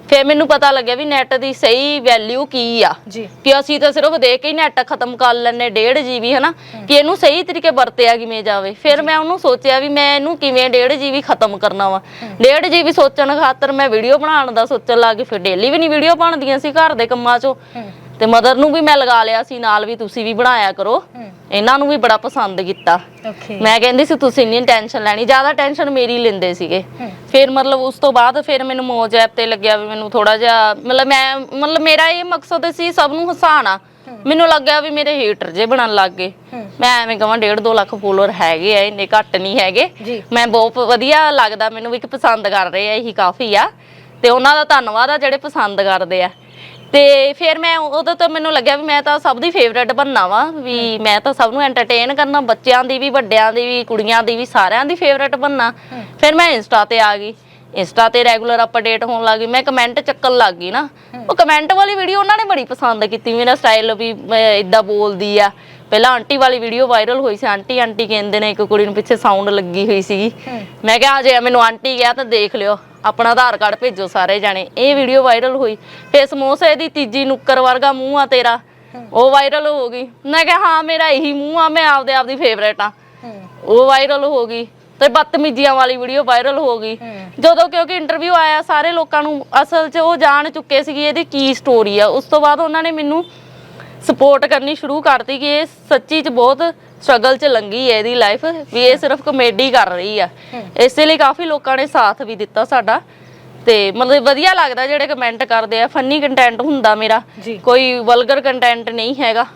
[SPEAKER 1] ਫਿਰ ਮੈਨੂੰ ਪਤਾ ਲੱਗਿਆ ਵੀ ਨੈਟ ਦੀ ਸਹੀ ਵੈਲਿਊ ਕੀ ਆ।
[SPEAKER 2] ਜੀ।
[SPEAKER 1] ਕਿ ਅਸੀਂ ਤਾਂ ਸਿਰਫ ਦੇਖ ਕੇ ਹੀ ਨੈਟ ਖਤਮ ਕਰ ਲੈਣੇ 1.5 ਜੀਬੀ ਹਨਾ। ਕਿ ਇਹਨੂੰ ਸਹੀ ਤਰੀਕੇ ਵਰਤਿਆ ਕਿਵੇਂ ਜਾਵੇ। ਫਿਰ ਮੈਂ ਉਹਨੂੰ ਸੋਚਿਆ ਵੀ ਮੈਂ ਇਹਨੂੰ ਕਿਵੇਂ 1.5 ਜੀਬੀ ਖਤਮ ਕਰਨਾ ਵਾ। 1.5 ਜੀਬੀ ਸੋਚਣ ਖਾਤਰ ਮੈਂ ਵੀਡੀਓ ਬਣਾਉਣ ਦਾ ਸੋਚਣ ਲੱਗ ਗਈ। ਫਿਰ ਡੇਲੀ ਵੀ ਨਹੀਂ ਵੀਡੀਓ ਬਣਦੀਆਂ ਸੀ ਘਰ ਦੇ ਕੰਮਾਂ 'ਚੋਂ। ਤੇ ਮਦਰ ਨੂੰ ਵੀ ਮੈਂ ਲਗਾ ਲਿਆ ਸੀ ਨਾਲ ਵੀ ਤੁਸੀਂ ਵੀ ਬਣਾਇਆ ਕਰੋ। ਇਹਨਾਂ ਨੂੰ ਵੀ ਬੜਾ ਪਸੰਦ ਕੀਤਾ।
[SPEAKER 2] ਓਕੇ।
[SPEAKER 1] ਮੈਂ ਕਹਿੰਦੀ ਸੀ ਤੁਸੀਂ ਨਹੀਂ ਟੈਨਸ਼ਨ ਲੈਣੀ ਜ਼ਿਆਦਾ ਟੈਨਸ਼ਨ ਮੇਰੀ ਲੈਂਦੇ ਸੀਗੇ। ਫਿਰ ਮਤਲਬ ਉਸ ਤੋਂ ਬਾਅਦ ਫਿਰ ਮੈਨੂੰ ਮੋਜ ਐਪ ਤੇ ਲੱਗਿਆ ਵੀ ਮੈਨੂੰ ਥੋੜਾ ਜਿਹਾ ਮਤਲਬ ਮੈਂ ਮਤਲਬ ਮੇਰਾ ਇਹ ਮਕਸਦ ਸੀ ਸਭ ਨੂੰ ਹਸਾਣਾ ਮੈਨੂੰ ਲੱਗਿਆ ਵੀ ਮੇਰੇ ਹੇਟਰ ਜੇ ਬਣਨ ਲੱਗ ਗਏ। ਮੈਂ ਐਵੇਂ ਕਹਾਂ 1.5 2 ਲੱਖ ਫੋਲੋਅਰ ਹੈਗੇ ਆ ਇੰਨੇ ਘੱਟ ਨਹੀਂ ਹੈਗੇ। ਮੈਂ ਬਹੁਤ ਵਧੀਆ ਲੱਗਦਾ ਮੈਨੂੰ ਵੀ ਕਿ ਪਸੰਦ ਕਰ ਰਹੇ ਆ ਇਹੀ ਕਾਫੀ ਆ। ਤੇ ਉਹਨਾਂ ਦਾ ਧੰਨਵਾਦ ਆ ਜਿਹੜੇ ਪਸੰਦ ਕਰਦੇ ਆ। ਤੇ ਫਿਰ ਮੈਂ ਉਦੋਂ ਤੋਂ ਮੈਨੂੰ ਲੱਗਿਆ ਵੀ ਮੈਂ ਤਾਂ ਸਭ ਦੀ ਫੇਵਰੇਟ ਬੰਨਾ ਵਾ ਵੀ ਮੈਂ ਤਾਂ ਸਭ ਨੂੰ ਐਂਟਰਟੇਨ ਕਰਨਾ ਬੱਚਿਆਂ ਦੀ ਵੀ ਵੱਡਿਆਂ ਦੀ ਵੀ ਕੁੜੀਆਂ ਦੀ ਵੀ ਸਾਰਿਆਂ ਦੀ ਫੇਵਰੇਟ ਬੰਨਾ ਫਿਰ ਮੈਂ ਇੰਸਟਾ ਤੇ ਆ ਗਈ। ਇੰਸਟਾ ਤੇ ਰੈਗੂਲਰ ਅਪਡੇਟ ਹੋਣ ਲੱਗ ਗਈ। ਮੈਂ ਕਮੈਂਟ ਚੱਕਣ ਲੱਗ ਗਈ ਨਾ। ਉਹ ਕਮੈਂਟ ਵਾਲੀ ਵੀਡੀਓ ਉਹਨਾਂ ਨੇ ਬੜੀ ਪਸੰਦ ਕੀਤੀ ਮੇਰਾ ਸਟਾਈਲ ਵੀ ਇਦਾਂ ਬੋਲਦੀ ਆ। ਪਹਿਲਾਂ ਆਂਟੀ ਵਾਲੀ ਵੀਡੀਓ ਵਾਇਰਲ ਹੋਈ ਸੀ। ਆਂਟੀ ਆਂਟੀ ਕਹਿੰਦੇ ਨੇ ਇੱਕ ਕੁੜੀ ਨੂੰ ਪਿੱਛੇ ਸਾਊਂਡ ਲੱਗੀ ਹੋਈ ਸੀਗੀ। ਮੈਂ ਕਿਹਾ ਜੇ ਮੈਨੂੰ ਆਂਟੀ ਗਿਆ ਤਾਂ ਦੇਖ ਲਿਓ। ਆਪਣਾ ਆਧਾਰ ਕਾਰਡ ਭੇਜੋ ਸਾਰੇ ਜਾਣੇ। ਇਹ ਵੀਡੀਓ ਵਾਇਰਲ ਹੋਈ। ਫੇ ਸਮੋਸੇ ਦੀ ਤੀਜੀ ਨੁੱਕਰ ਵਰਗਾ ਮੂੰਹ ਆ ਤੇਰਾ। ਉਹ ਵਾਇਰਲ ਹੋ ਗਈ। ਮੈਂ ਕਿਹਾ ਹਾਂ ਮੇਰਾ ਇਹੀ ਮੂੰਹ ਆ ਮੈਂ ਆਪਦੇ ਆਪ ਦੀ ਫੇਵਰੇਟ ਆ। ਉਹ ਵਾਇਰਲ ਹੋ ਗਈ। ਤੇ ਬਦਤਮੀਜ਼ੀਆਂ ਵਾਲੀ ਵੀਡੀਓ ਵਾਇਰਲ ਹੋ ਗਈ। ਜਦੋਂ ਕਿਉਂਕਿ ਇੰਟਰਵਿਊ ਆਇਆ ਸਾਰੇ ਲੋਕਾਂ ਨੂੰ ਅਸਲ 'ਚ ਉਹ ਜਾਣ ਚੁੱਕੇ ਸੀਗੇ ਇਹਦੀ ਕੀ ਸਟੋਰੀ ਆ। ਉਸ ਤੋਂ ਬਾਅਦ ਉਹਨਾਂ ਨੇ ਮੈਨੂੰ ਸਪੋਰਟ ਕਰਨੀ ਸ਼ੁਰੂ ਕਰਤੀ ਕਿ ਇਹ ਸੱਚੀ 'ਚ ਬਹੁਤ ਸਟਰਗਲ 'ਚ ਲੰਗੀ ਹੈ ਇਹਦੀ ਲਾਈਫ ਵੀ ਇਹ ਸਿਰਫ ਕਮੇਡੀ ਕਰ ਰਹੀ ਆ। ਇਸੇ ਲਈ ਕਾਫੀ ਲੋਕਾਂ ਨੇ ਸਾਥ ਵੀ ਦਿੱਤਾ ਸਾਡਾ। ਤੇ ਮਤਲਬ ਵਧੀਆ ਲੱਗਦਾ ਜਿਹੜੇ ਕਮੈਂਟ ਕਰਦੇ ਆ ਫਨੀ ਕੰਟੈਂਟ ਹੁੰਦਾ ਮੇਰਾ। ਕੋਈ ਵਲਗਰ ਕੰਟੈਂਟ ਨਹੀਂ ਹੈਗਾ।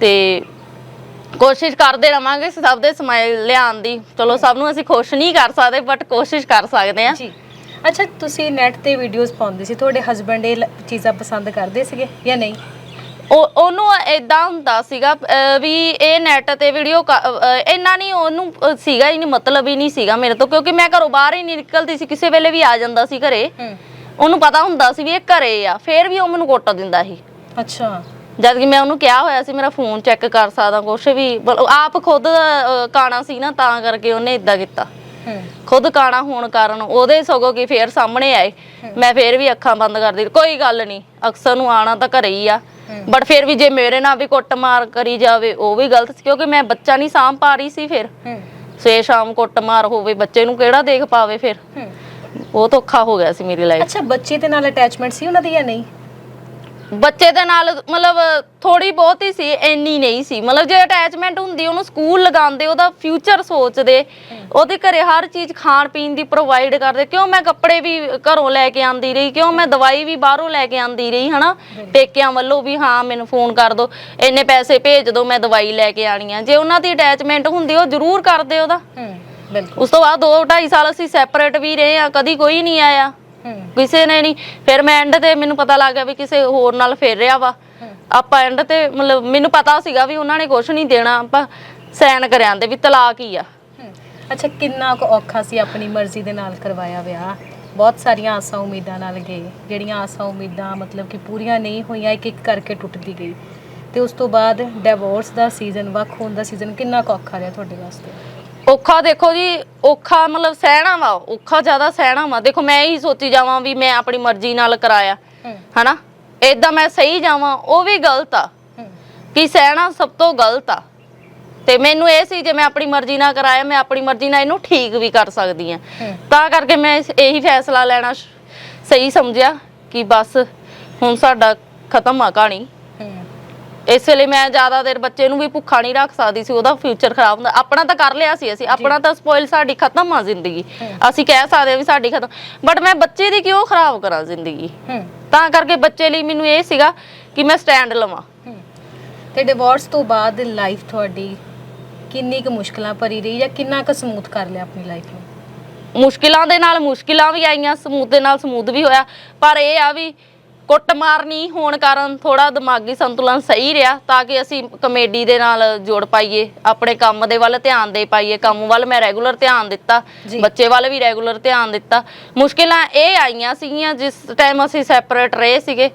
[SPEAKER 1] ਤੇ ਕੋਸ਼ਿਸ਼ ਕਰਦੇ ਰਵਾਂਗੇ ਸਭ ਦੇ ਸਮਾਈਲ ਲਿਆਉਣ ਦੀ। ਚਲੋ ਸਭ ਨੂੰ ਅਸੀਂ ਖੁਸ਼ ਨਹੀਂ ਕਰ ਸਕਦੇ ਬਟ ਕੋਸ਼ਿਸ਼ ਕਰ ਸਕਦੇ ਆ।
[SPEAKER 2] ਜੀ। ਅੱਛਾ ਤੁਸੀਂ ਨੈਟ ਤੇ ਵੀਡੀਓਜ਼ ਪਾਉਂਦੇ ਸੀ ਤੁਹਾਡੇ ਹਸਬੰਡ ਇਹ ਚੀਜ਼ਾਂ ਪਸੰਦ ਕਰਦੇ ਸੀਗੇ ਜਾਂ ਨਹੀਂ?
[SPEAKER 1] ਉਹ ਉਹਨੂੰ ਇਦਾਂ ਹੁੰਦਾ ਸੀਗਾ ਵੀ ਇਹ ਨੈਟ ਤੇ ਵੀਡੀਓ ਇੰਨਾ ਨਹੀਂ ਉਹਨੂੰ ਸੀਗਾ ਹੀ ਨਹੀਂ ਮਤਲਬ ਹੀ ਨਹੀਂ ਸੀਗਾ ਮੇਰੇ ਤੋਂ ਕਿਉਂਕਿ ਮੈਂ ਘਰੋਂ ਬਾਹਰ ਹੀ ਨਹੀਂ ਨਿਕਲਦੀ ਸੀ ਕਿਸੇ ਵੇਲੇ ਵੀ ਆ ਜਾਂਦਾ ਸੀ ਘਰੇ। ਉਹਨੂੰ ਪਤਾ ਹੁੰਦਾ ਸੀ ਵੀ ਇਹ ਘਰੇ ਆ ਫੇਰ ਵੀ ਉਹ ਮੈਨੂੰ ਕੁੱਟ ਦਿੰਦਾ ਸੀ।
[SPEAKER 2] ਅੱਛਾ।
[SPEAKER 1] ਜਦ ਕਿ ਮੈਂ ਉਹਨੂੰ ਕਿਹਾ ਹੋਇਆ ਸੀ ਮੇਰਾ ਫੋਨ ਚੈੱਕ ਕਰ ਸਕਦਾ ਕੁਛ ਵੀ ਆਪ ਖੁਦ ਕਾਣਾ ਸੀ ਨਾ ਤਾਂ ਕਰਕੇ ਉਹਨੇ ਇਦਾਂ ਕੀਤਾ। ਖੁਦ ਕਾਣਾ ਹੋਣ ਕਾਰਨ ਉਹਦੇ ਸਗੋਂ ਕਿ ਫੇਰ ਸਾਹਮਣੇ ਆਏ। ਮੈਂ ਫੇਰ ਵੀ ਅੱਖਾਂ ਬੰਦ ਕਰ ਦਿੱਤੀ ਕੋਈ ਗੱਲ ਨਹੀਂ ਅਕਸਰ ਨੂੰ ਆਣਾ ਤਾਂ ਘਰੇ ਹੀ ਆ। ਬਟ ਫਿਰ ਵੀ ਜੇ ਮੇਰੇ ਨਾਲ ਵੀ ਕੁੱਟਮਾਰ ਕਰੀ ਜਾਵੇ ਉਹ ਵੀ ਗਲਤ ਸੀ ਕਿਉਂਕਿ ਮੈਂ ਬੱਚਾ ਨਹੀਂ ਸਾਂਭ ਪਾ ਰਹੀ ਸੀ ਫਿਰ।
[SPEAKER 2] ਹੂੰ।
[SPEAKER 1] ਸੇ ਸ਼ਾਮ ਕੁੱਟਮਾਰ ਹੋਵੇ ਬੱਚੇ ਨੂੰ ਕਿਹੜਾ ਦੇਖ ਪਾਵੇ ਫਿਰ? ਉਹ ਤਾਂ ਔਖਾ ਹੋ ਗਿਆ ਸੀ ਮੇਰੀ ਲਾਈਫ
[SPEAKER 2] ਅੱਛਾ ਬੱਚੇ ਦੇ ਨਾਲ ਅਟੈਚਮੈਂਟ ਸੀ ਉਹਨਾਂ ਦੀ ਜਾਂ ਨਹੀਂ?
[SPEAKER 1] ਬੱਚੇ ਦੇ ਨਾਲ ਮਤਲਬ ਥੋੜੀ ਬਹੁਤ ਹੀ ਸੀ ਇੰਨੀ ਨਹੀਂ ਸੀ। ਮਤਲਬ ਜੇ ਅਟੈਚਮੈਂਟ ਹੁੰਦੀ ਉਹਨੂੰ ਸਕੂਲ ਲਗਾਉਂਦੇ ਉਹਦਾ ਫਿਊਚਰ ਸੋਚਦੇ ਉਹਦੇ ਘਰੇ ਹਰ ਚੀਜ਼ ਖਾਣ ਪੀਣ ਦੀ ਪ੍ਰੋਵਾਈਡ ਕਰਦੇ। ਕਿਉਂ ਮੈਂ ਕੱਪੜੇ ਵੀ ਘਰੋਂ ਲੈ ਕੇ ਆਂਦੀ ਰਹੀ ਕਿਉਂ ਮੈਂ ਦਵਾਈ ਵੀ ਬਾਹਰੋਂ ਲੈ ਕੇ ਆਂਦੀ ਰਹੀ ਹਨਾ? ਪੇਕਿਆਂ ਵੱਲੋਂ ਵੀ ਹਾਂ ਮੈਨੂੰ ਫੋਨ ਕਰ ਦਿਓ ਇੰਨੇ ਪੈਸੇ ਭੇਜ ਦਿਓ ਮੈਂ ਦਵਾਈ ਲੈ ਕੇ ਆਣੀ ਆ। ਜੇ ਉਹਨਾਂ ਦੀ ਅਟੈਚਮੈਂਟ ਹੁੰਦੀ ਉਹ ਜ਼ਰੂਰ ਕਰਦੇ ਉਹਦਾ।
[SPEAKER 2] ਬਿਲਕੁਲ।
[SPEAKER 1] ਉਸ ਤੋਂ ਬਾਅਦ 2 2.5 ਸਾਲ ਅਸੀਂ ਸੈਪਰੇਟ ਵੀ ਰਹੇ ਆ ਕਦੀ ਕੋਈ ਨਹੀਂ ਆਇਆ। ਕਿਸੇ ਨੇ ਨਹੀਂ ਫਿਰ ਮੈਂ ਐਂਡ ਤੇ ਮੈਨੂੰ ਪਤਾ ਲੱਗ ਗਿਆ ਵੀ ਕਿਸੇ ਹੋਰ ਨਾਲ ਫੇਰ ਰਿਹਾ ਵਾ। ਆਪਾਂ ਐਂਡ ਤੇ ਮਤਲਬ ਮੈਨੂੰ ਪਤਾ ਸੀਗਾ ਵੀ ਉਹਨਾਂ ਨੇ ਕੁਝ ਨਹੀਂ ਦੇਣਾ। ਆਪਾਂ ਸਾਈਨ ਕਰਿਆਂਦੇ ਵੀ ਤਲਾਕ ਹੀ ਆ।
[SPEAKER 2] ਅੱਛਾ, ਕਿੰਨਾ ਕੁ ਔਖਾ ਸੀ ਆਪਣੀ ਮਰਜ਼ੀ ਦੇ ਨਾਲ ਕਰਵਾਇਆ ਵਿਆਹ। ਬਹੁਤ ਸਾਰੀਆਂ ਆਸਾਂ ਉਮੀਦਾਂ ਨਾਲ ਗਏ। ਜਿਹੜੀਆਂ ਆਸਾਂ ਉਮੀਦਾਂ ਮਤਲਬ ਕਿ ਪੂਰੀਆਂ ਨਹੀਂ ਹੋਈਆਂ, ਇੱਕ ਇੱਕ ਕਰਕੇ ਟੁੱਟਦੀ ਗਈ। ਤੇ ਉਸ ਤੋਂ ਬਾਅਦ ਡਿਵੋਰਸ ਦਾ ਸੀਜ਼ਨ ਵੱਖ ਹੋਣ ਦਾ ਸੀਜ਼ਨ ਕਿੰਨਾ ਕੁ ਔਖਾ ਰਿਹਾ ਤੁਹਾਡੇ ਵਾਸਤੇ?
[SPEAKER 1] ਔਖਾ ਦੇਖੋ ਜੀ ਔਖਾ ਮਤਲਬ ਸਹਿਣਾ ਵਾ ਔਖਾ ਜ਼ਿਆਦਾ ਸਹਿਣਾ ਵਾ। ਦੇਖੋ ਮੈਂ ਇਹੀ ਸੋਚੀ ਜਾਵਾਂ ਵੀ ਮੈਂ ਆਪਣੀ ਮਰਜ਼ੀ ਨਾਲ ਕਰਾਇਆ ਹਨਾ? ਏਦਾਂ ਮੈਂ ਸਹੀ ਜਾਵਾਂ ਉਹ ਵੀ ਗਲਤ ਆ। ਕਿ ਸਹਿਣਾ ਸਭ ਤੋਂ ਗਲਤ ਆ। ਤੇ ਮੈਨੂੰ ਇਹ ਸੀ ਜੇ ਮੈਂ ਆਪਣੀ ਮਰਜ਼ੀ ਨਾਲ ਕਰਾਇਆ ਮੈਂ ਆਪਣੀ ਮਰਜ਼ੀ ਨਾਲ ਇਹਨੂੰ ਠੀਕ ਵੀ ਕਰ ਸਕਦੀ ਆ। ਤਾਂ ਕਰਕੇ ਮੈਂ ਇਸ- ਇਹੀ ਫੈਸਲਾ ਲੈਣਾ ਸ਼- ਸਹੀ ਸਮਝਿਆ ਕਿ ਬਸ ਹੁਣ ਸਾਡਾ ਖਤਮ ਆ ਕਹਾਣੀ। ਇਸੇ ਲਈ ਮੈਂ ਜ਼ਿਆਦਾ ਦੇਰ ਬੱਚੇ ਨੂੰ ਵੀ ਭੁੱਖਾ ਨਹੀਂ ਰੱਖ ਸਕਦੀ ਸੀ ਉਹਦਾ ਫਿਊਚਰ ਖਰਾਬ ਹੁੰਦਾ। ਆਪਣਾ ਤਾਂ ਕਰ ਲਿਆ ਸੀ ਅਸੀਂ ਆਪਣਾ ਤਾਂ ਸਪੋਇਲ ਸਾਡੀ ਖਤਮ ਆ ਜ਼ਿੰਦਗੀ। ਅਸੀਂ ਕਹਿ ਸਕਦੇ ਹਾਂ ਵੀ ਸਾਡੀ ਖਤਮ ਬਟ ਮੈਂ ਬੱਚੇ ਦੀ ਕਿਉਂ ਖਰਾਬ ਕਰਾਂ ਜ਼ਿੰਦਗੀ? ਤਾਂ ਕਰਕੇ ਬੱਚੇ ਲਈ ਮੈਨੂੰ ਇਹ ਸੀਗਾ ਕਿ ਮੈਂ ਸਟੈਂਡ ਲਵਾਂ।
[SPEAKER 2] ਤੇ ਡਿਵੋਰਸ ਤੋਂ ਬਾਅਦ ਲਾਈਫ ਤੁਹਾਡੀ ਕਿੰਨੀ ਕੁ ਮੁਸ਼ਕਲਾਂ ਭਰੀ ਰਹੀ ਜਾਂ ਕਿੰਨਾ ਕੁ ਸਮੂਥ ਕਰ ਲਿਆ ਆਪਣੀ ਲਾਈਫ ਨੂੰ?
[SPEAKER 1] ਮੁਸ਼ਕਿਲਾਂ ਦੇ ਨਾਲ ਮੁਸ਼ਕਿਲਾਂ ਵੀ ਆਈਆਂ ਸਮੂਥ ਦੇ ਨਾਲ ਸਮੂਥ ਵੀ ਹੋਇਆ ਪਰ ਇਹ ਆ ਵੀ ਕੁੱਟਮਾਰ ਨਹੀਂ ਹੋਣ ਕਾਰਨ ਥੋੜਾ ਦਿਮਾਗੀ ਸੰਤੁਲਨ ਸਹੀ ਰਿਹਾ ਤਾਂ ਕਿ ਅਸੀਂ ਕਮੇਡੀ ਦੇ ਨਾਲ ਜੋੜ ਪਾਈਏ ਆਪਣੇ ਕੰਮ ਦੇ ਵੱਲ ਧਿਆਨ ਦੇ ਪਾਈਏ। ਕੰਮ ਵੱਲ ਮੈਂ ਰੈਗੂਲਰ ਧਿਆਨ ਦਿੱਤਾ। ਬੱਚੇ ਵੱਲ ਵੀ ਰੈਗੂਲਰ ਧਿਆਨ ਦਿੱਤਾ। ਮੁਸ਼ਕਿਲਾਂ ਇਹ ਆਈਆਂ ਸੀਗੀਆਂ ਜਿਸ ਟਾਈਮ ਅਸੀਂ ਸੈਪਰੇਟ ਰਹੇ ਸੀਗੇ।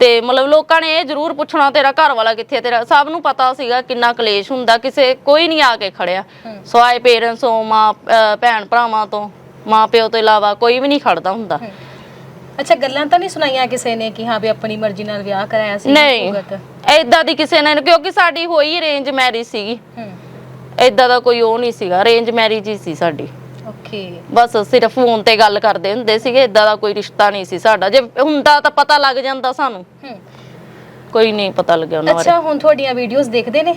[SPEAKER 1] ਤੇ ਮਤਲਬ ਲੋਕਾਂ ਨੇ ਇਹ ਜ਼ਰੂਰ ਪੁੱਛਣਾ ਤੇਰਾ ਘਰ ਵਾਲਾ ਕਿੱਥੇ ਤੇਰਾ ਸਭ ਨੂੰ ਪਤਾ ਸੀਗਾ ਕਿੰਨਾ ਕਲੇਸ਼ ਹੁੰਦਾ ਕਿਸੇ ਕੋਈ ਨਹੀਂ ਆ ਕੇ ਖੜਿਆ। ਸਵਾਏ ਪੇਰੈਂਟਸ ਤੋਂ ਮਾਂ ਭੈਣ ਭਰਾਵਾਂ ਤੋਂ ਮਾਂ ਪਿਓ ਤੋਂ ਇਲਾਵਾ ਕੋਈ ਵੀ ਨਹੀਂ ਖੜਦਾ ਹੁੰਦਾ।
[SPEAKER 2] ਅੱਛਾ ਗੱਲਾਂ ਤਾਂ ਨਹੀਂ ਸੁਣਾਈਆਂ ਕਿਸੇ ਨੇ ਕਿ ਹਾਂ ਵੀ ਆਪਣੀ ਮਰਜ਼ੀ ਨਾਲ ਵਿਆਹ ਕਰਾਇਆ ਸੀ
[SPEAKER 1] ਨਹੀਂ
[SPEAKER 2] ਭੁਗਤ?
[SPEAKER 1] ਏਦਾਂ ਦੀ ਕਿਸੇ ਨੇ ਕਿਉਂਕਿ ਸਾਡੀ ਹੋਈ ਅਰੇਂਜ ਮੈਰਿਜ ਸੀਗੀ।
[SPEAKER 2] ਹੂੰ।
[SPEAKER 1] ਏਦਾਂ ਦਾ ਕੋਈ ਉਹ ਨਹੀਂ ਸੀਗਾ ਅਰੇਂਜ ਮੈਰਿਜ ਹੀ ਸੀ ਸਾਡੀ।
[SPEAKER 2] ਓਕੇ।
[SPEAKER 1] ਬਸ ਸਿਰਫ ਫੋਨ ਤੇ ਗੱਲ ਕਰਦੇ ਹੁੰਦੇ ਸੀਗੇ ਏਦਾਂ ਦਾ ਕੋਈ ਰਿਸ਼ਤਾ ਨਹੀਂ ਸੀ ਸਾਡਾ। ਜੇ ਹੁੰਦਾ ਤਾਂ ਪਤਾ ਲੱਗ ਜਾਂਦਾ ਸਾਨੂੰ।
[SPEAKER 2] ਹੂੰ।
[SPEAKER 1] ਕੋਈ ਨਹੀਂ ਪਤਾ ਲੱਗਿਆ ਉਹਨਾਂ ਬਾਰੇ।
[SPEAKER 2] ਅੱਛਾ ਹੁਣ ਤੁਹਾਡੀਆਂ ਵੀਡੀਓਜ਼ ਦੇਖਦੇ ਨੇ?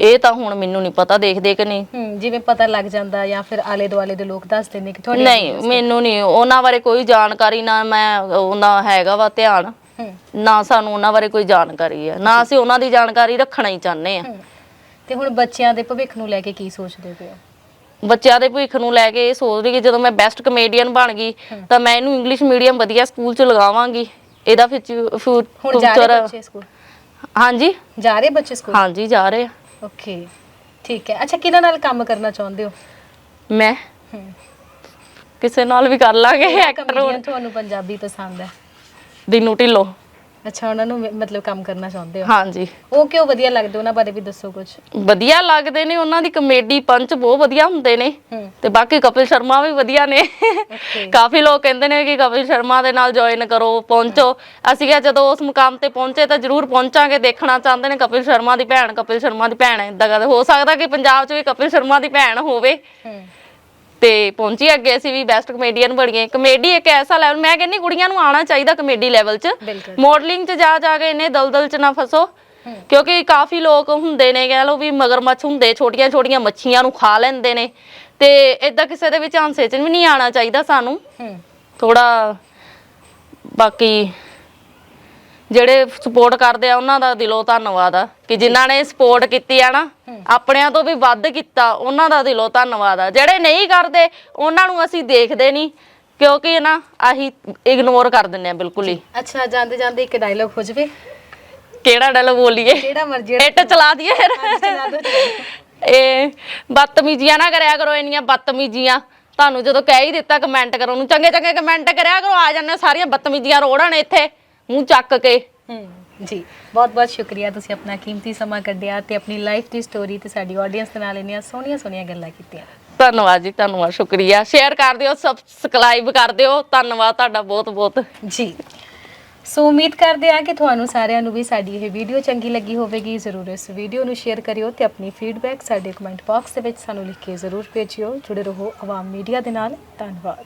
[SPEAKER 1] ਇਹ ਤਾਂ ਹੁਣ ਮੈਨੂੰ ਨਹੀਂ ਪਤਾ ਦੇਖਦੇ ਕਿ ਨਹੀਂ।
[SPEAKER 2] ਹੂੰ ਜਿਵੇਂ ਪਤਾ ਲੱਗ ਜਾਂਦਾ ਜਾਂ ਫਿਰ ਆਲੇ ਦੁਆਲੇ ਦੇ ਲੋਕ ਦੱਸਦੇ ਨੇ ਕਿ ਤੁਹਾਡੀ
[SPEAKER 1] ਨਹੀਂ ਮੈਨੂੰ ਨਹੀਂ। ਉਹਨਾਂ ਬਾਰੇ ਕੋਈ ਜਾਣਕਾਰੀ ਨਾ ਮੈਂ ਉਹਨਾਂ ਹੈਗਾ ਵਾ ਧਿਆਨ। ਨਾ ਸਾਨੂੰ ਉਹਨਾਂ ਬਾਰੇ ਕੋਈ ਜਾਣਕਾਰੀ ਹੈ ਨਾ ਅਸੀਂ ਉਹਨਾਂ ਦੀ ਜਾਣਕਾਰੀ ਰੱਖਣਾ ਹੀ ਚਾਹੁੰਦੇ ਆ।
[SPEAKER 2] ਤੇ ਹੁਣ ਬੱਚਿਆਂ ਦੇ ਭਵਿੱਖ ਨੂੰ ਲੈ ਕੇ ਕੀ ਸੋਚਦੇ ਪਏ ਹੋ?
[SPEAKER 1] ਬੱਚਿਆਂ ਦੇ ਭਵਿੱਖ ਨੂੰ ਲੈ ਕੇ ਇਹ ਸੋਚ ਰਹੀ ਕਿ ਜਦੋਂ ਮੈਂ ਬੈਸਟ ਕਮੇਡੀਅਨ ਬਣ ਗਈ ਤਾਂ ਮੈਂ ਇਹਨੂੰ ਇੰਗਲਿਸ਼ ਮੀਡੀਅਮ ਵਧੀਆ ਸਕੂਲ ਚ ਲਗਾਵਾਂਗੀ। ਇਹਦਾ
[SPEAKER 2] ਹੁਣ ਜਾ ਰਹੇ
[SPEAKER 1] ਫਿਊਚਰ
[SPEAKER 2] ਬੱਚੇ ਸਕੂਲ
[SPEAKER 1] ਹਾਂਜੀ।
[SPEAKER 2] ਜਾ ਰਹੇ ਬੱਚੇ ਸਕੂਲ
[SPEAKER 1] ਹਾਂਜੀ ਜਾ ਰਹੇ ਆ।
[SPEAKER 2] ਓਕੇ ਠੀਕ ਹੈ। ਅੱਛਾ ਕਿਹਨਾਂ ਨਾਲ ਕੰਮ ਕਰਨਾ ਚਾਹੁੰਦੇ ਹੋ?
[SPEAKER 1] ਮੈਂ? ਕਿਸੇ ਨਾਲ ਵੀ ਕਰ ਲਾਂਗੇ ਐਕਟਰ
[SPEAKER 2] ਕਮੇਡੀਅਨ ਤੁਹਾਨੂੰ ਪੰਜਾਬੀ ਪਸੰਦ ਹੈ?
[SPEAKER 1] ਦਿਨੂ ਢਿੱਲੋਂ।
[SPEAKER 2] ਅੱਛਾ ਉਹਨਾਂ ਨੂੰ ਮਤਲਬ ਕੰਮ ਕਰਨਾ ਚਾਹੁੰਦੇ ਹੋ?
[SPEAKER 1] ਹਾਂਜੀ।
[SPEAKER 2] ਉਹ ਕਿਉਂ ਵਧੀਆ ਲੱਗਦੇ? ਉਹਨਾਂ ਬਾਰੇ ਵੀ ਦੱਸੋ ਕੁਝ
[SPEAKER 1] ਵਧੀਆ ਲੱਗਦੇ ਨੇ ਉਹਨਾਂ ਦੀ ਕਮੇਡੀ ਪੰਚ ਬਹੁਤ ਵਧੀਆ ਹੁੰਦੇ ਨੇ। ਤੇ ਬਾਕੀ ਕਪਿਲ ਸ਼ਰਮਾ ਵੀ ਵਧੀਆ ਨੇ। ਕਾਫੀ ਲੋਕ ਕਹਿੰਦੇ ਨੇ ਕਿ ਕਪਿਲ ਸ਼ਰਮਾ ਦੇ ਨਾਲ ਜੁਆਇਨ ਕਰੋ ਪਹੁੰਚੋ। ਅਸੀਂ ਕਿਹਾ ਜਦੋਂ ਉਸ ਮੁਕਾਮ ਤੇ ਪਹੁੰਚੇ ਤਾਂ ਜ਼ਰੂਰ ਪਹੁੰਚਾਂਗੇ ਦੇਖਣਾ ਚਾਹੁੰਦੇ ਨੇ ਕਪਿਲ ਸ਼ਰਮਾ ਦੀ ਭੈਣ ਕਪਿਲ ਸ਼ਰਮਾ ਦੀ ਭੈਣ ਇਦਾਂ ਕਰਦੇ ਹੋ ਸਕਦਾ ਕਿ ਪੰਜਾਬ 'ਚ ਵੀ ਕਪਿਲ ਸ਼ਰਮਾ ਦੀ ਭੈਣ ਹੋਵੇ। ਤੇ ਪਹੁੰਚੀ ਅੱਗੇ ਅਸੀਂ ਵੀ ਬੈਸਟ ਕਮੇਡੀਅਨ ਬਣੀਏ ਕਮੇਡੀ ਇੱਕ ਐਸਾ ਲੈਵਲ ਮੈਂ ਕਹਿੰਨੀ ਕੁੜੀਆਂ ਨੂੰ ਆਉਣਾ ਚਾਹੀਦਾ ਕਮੇਡੀ ਲੈਵਲ 'ਚ। ਮਾਡਲਿੰਗ 'ਚ ਜਾ ਜਾ ਕੇ ਇਹਨੇ ਦਲਦਲ 'ਚ ਨਾ ਫਸੋ ਕਿਉਂਕਿ ਕਾਫੀ ਲੋਕ ਹੁੰਦੇ ਨੇ ਕਹਿ ਲਓ ਵੀ ਮਗਰਮੱਛ ਹੁੰਦੇ ਛੋਟੀਆਂ ਛੋਟੀਆਂ ਮੱਛੀਆਂ ਨੂੰ ਖਾ ਲੈਂਦੇ ਨੇ। ਤੇ ਇਦਾਂ ਕਿਸੇ ਦੇ ਵਿੱਚ ਹਾਂਸੇ 'ਚ ਵੀ ਨਹੀਂ ਆਉਣਾ ਚਾਹੀਦਾ ਸਾਨੂੰ। ਥੋੜਾ ਬਾਕੀ ਜਿਹੜੇ ਸਪੋਰਟ ਕਰਦੇ ਆ ਉਹਨਾਂ ਦਾ ਦਿਲੋਂ ਧੰਨਵਾਦ ਆ ਕਿ ਜਿਨ੍ਹਾਂ ਨੇ ਸਪੋਰਟ ਕੀਤੀ ਆ ਨਾ ਆਪਣਿਆਂ ਤੋਂ ਵੀ ਵੱਧ ਕੀਤਾ ਉਹਨਾਂ ਦਾ ਦਿਲੋਂ ਧੰਨਵਾਦ ਆ। ਜਿਹੜੇ ਨਹੀਂ ਕਰਦੇ ਉਹਨਾਂ ਨੂੰ ਅਸੀਂ ਦੇਖਦੇ ਨਹੀਂ ਕਿਉਂਕਿ ਨਾ ਅਸੀਂ ਇਗਨੋਰ ਕਰ ਦਿੰਦੇ ਆ ਬਿਲਕੁਲ ਹੀ।
[SPEAKER 2] ਅੱਛਾ ਜਾਂਦੇ ਜਾਂਦੇ ਇੱਕ ਡਾਇਲੌਗ ਹੋ ਜਵੇ।
[SPEAKER 1] ਕਿਹੜਾ ਡਲ ਬੋਲੀਏ?
[SPEAKER 2] ਕਿਹੜਾ ਮਰਜ਼ੀ
[SPEAKER 1] ਇੱਟ ਚਲਾ ਦਈਏ ਫਿਰ। ਇਹ ਬਦਤਮੀਜ਼ੀਆਂ ਨਾ ਕਰਿਆ ਕਰੋ ਇੰਨੀਆਂ ਬਦਤਮੀਜ਼ੀਆਂ। ਤੁਹਾਨੂੰ ਜਦੋਂ ਕਹਿ ਹੀ ਦਿੱਤਾ ਕਮੈਂਟ ਕਰੋ ਨੂੰ ਚੰਗੇ ਚੰਗੇ ਕਮੈਂਟ ਕਰਿਆ ਕਰੋ ਆ ਜਾਂਦੇ ਸਾਰੀਆਂ ਬਦਤਮੀਜ਼ੀਆਂ ਰੋੜਨ ਇੱਥੇ। ਮੂੰਹ ਚੱਕ ਕੇ।
[SPEAKER 2] ਹੂੰ ਜੀ ਬਹੁਤ ਬਹੁਤ ਸ਼ੁਕਰੀਆ ਤੁਸੀਂ ਆਪਣਾ ਕੀਮਤੀ ਸਮਾਂ ਕੱਢਿਆ ਤੇ ਆਪਣੀ ਲਾਈਫ ਦੀ ਸਟੋਰੀ ਤੇ ਸਾਡੀ ਆਡੀਅנס ਦੇ ਨਾਲ ਇੰਨੀਆਂ ਸੋਹਣੀਆਂ ਸੋਹਣੀਆਂ ਗੱਲਾਂ ਕੀਤੀਆਂ।
[SPEAKER 1] ਧੰਨਵਾਦ ਜੀ ਧੰਨਵਾਦ ਸ਼ੁਕਰੀਆ। ਸ਼ੇਅਰ ਕਰ ਦਿਓ ਸਬਸਕ੍ਰਾਈਬ ਕਰ ਦਿਓ। ਧੰਨਵਾਦ ਤੁਹਾਡਾ ਬਹੁਤ ਬਹੁਤ
[SPEAKER 2] ਜੀ ਸੋ ਉਮੀਦ ਕਰਦੇ ਆ ਕਿ ਤੁਹਾਨੂੰ ਸਾਰਿਆਂ ਨੂੰ ਵੀ ਸਾਡੀ ਇਹ ਵੀਡੀਓ ਚੰਗੀ ਲੱਗੀ ਹੋਵੇਗੀ। ਜ਼ਰੂਰ ਇਸ ਵੀਡੀਓ ਨੂੰ ਸ਼ੇਅਰ ਕਰਿਓ ਤੇ ਆਪਣੀ ਫੀਡਬੈਕ ਸਾਡੇ ਕਮੈਂਟ ਬਾਕਸ ਦੇ ਵਿੱਚ ਸਾਨੂੰ ਲਿਖ ਕੇ ਜ਼ਰੂਰ ਭੇਜਿਓ। ਜੁੜੇ ਰਹੋ ਆਵਾਮ ਮੀਡੀਆ ਦੇ ਨਾਲ। ਧੰਨਵਾਦ।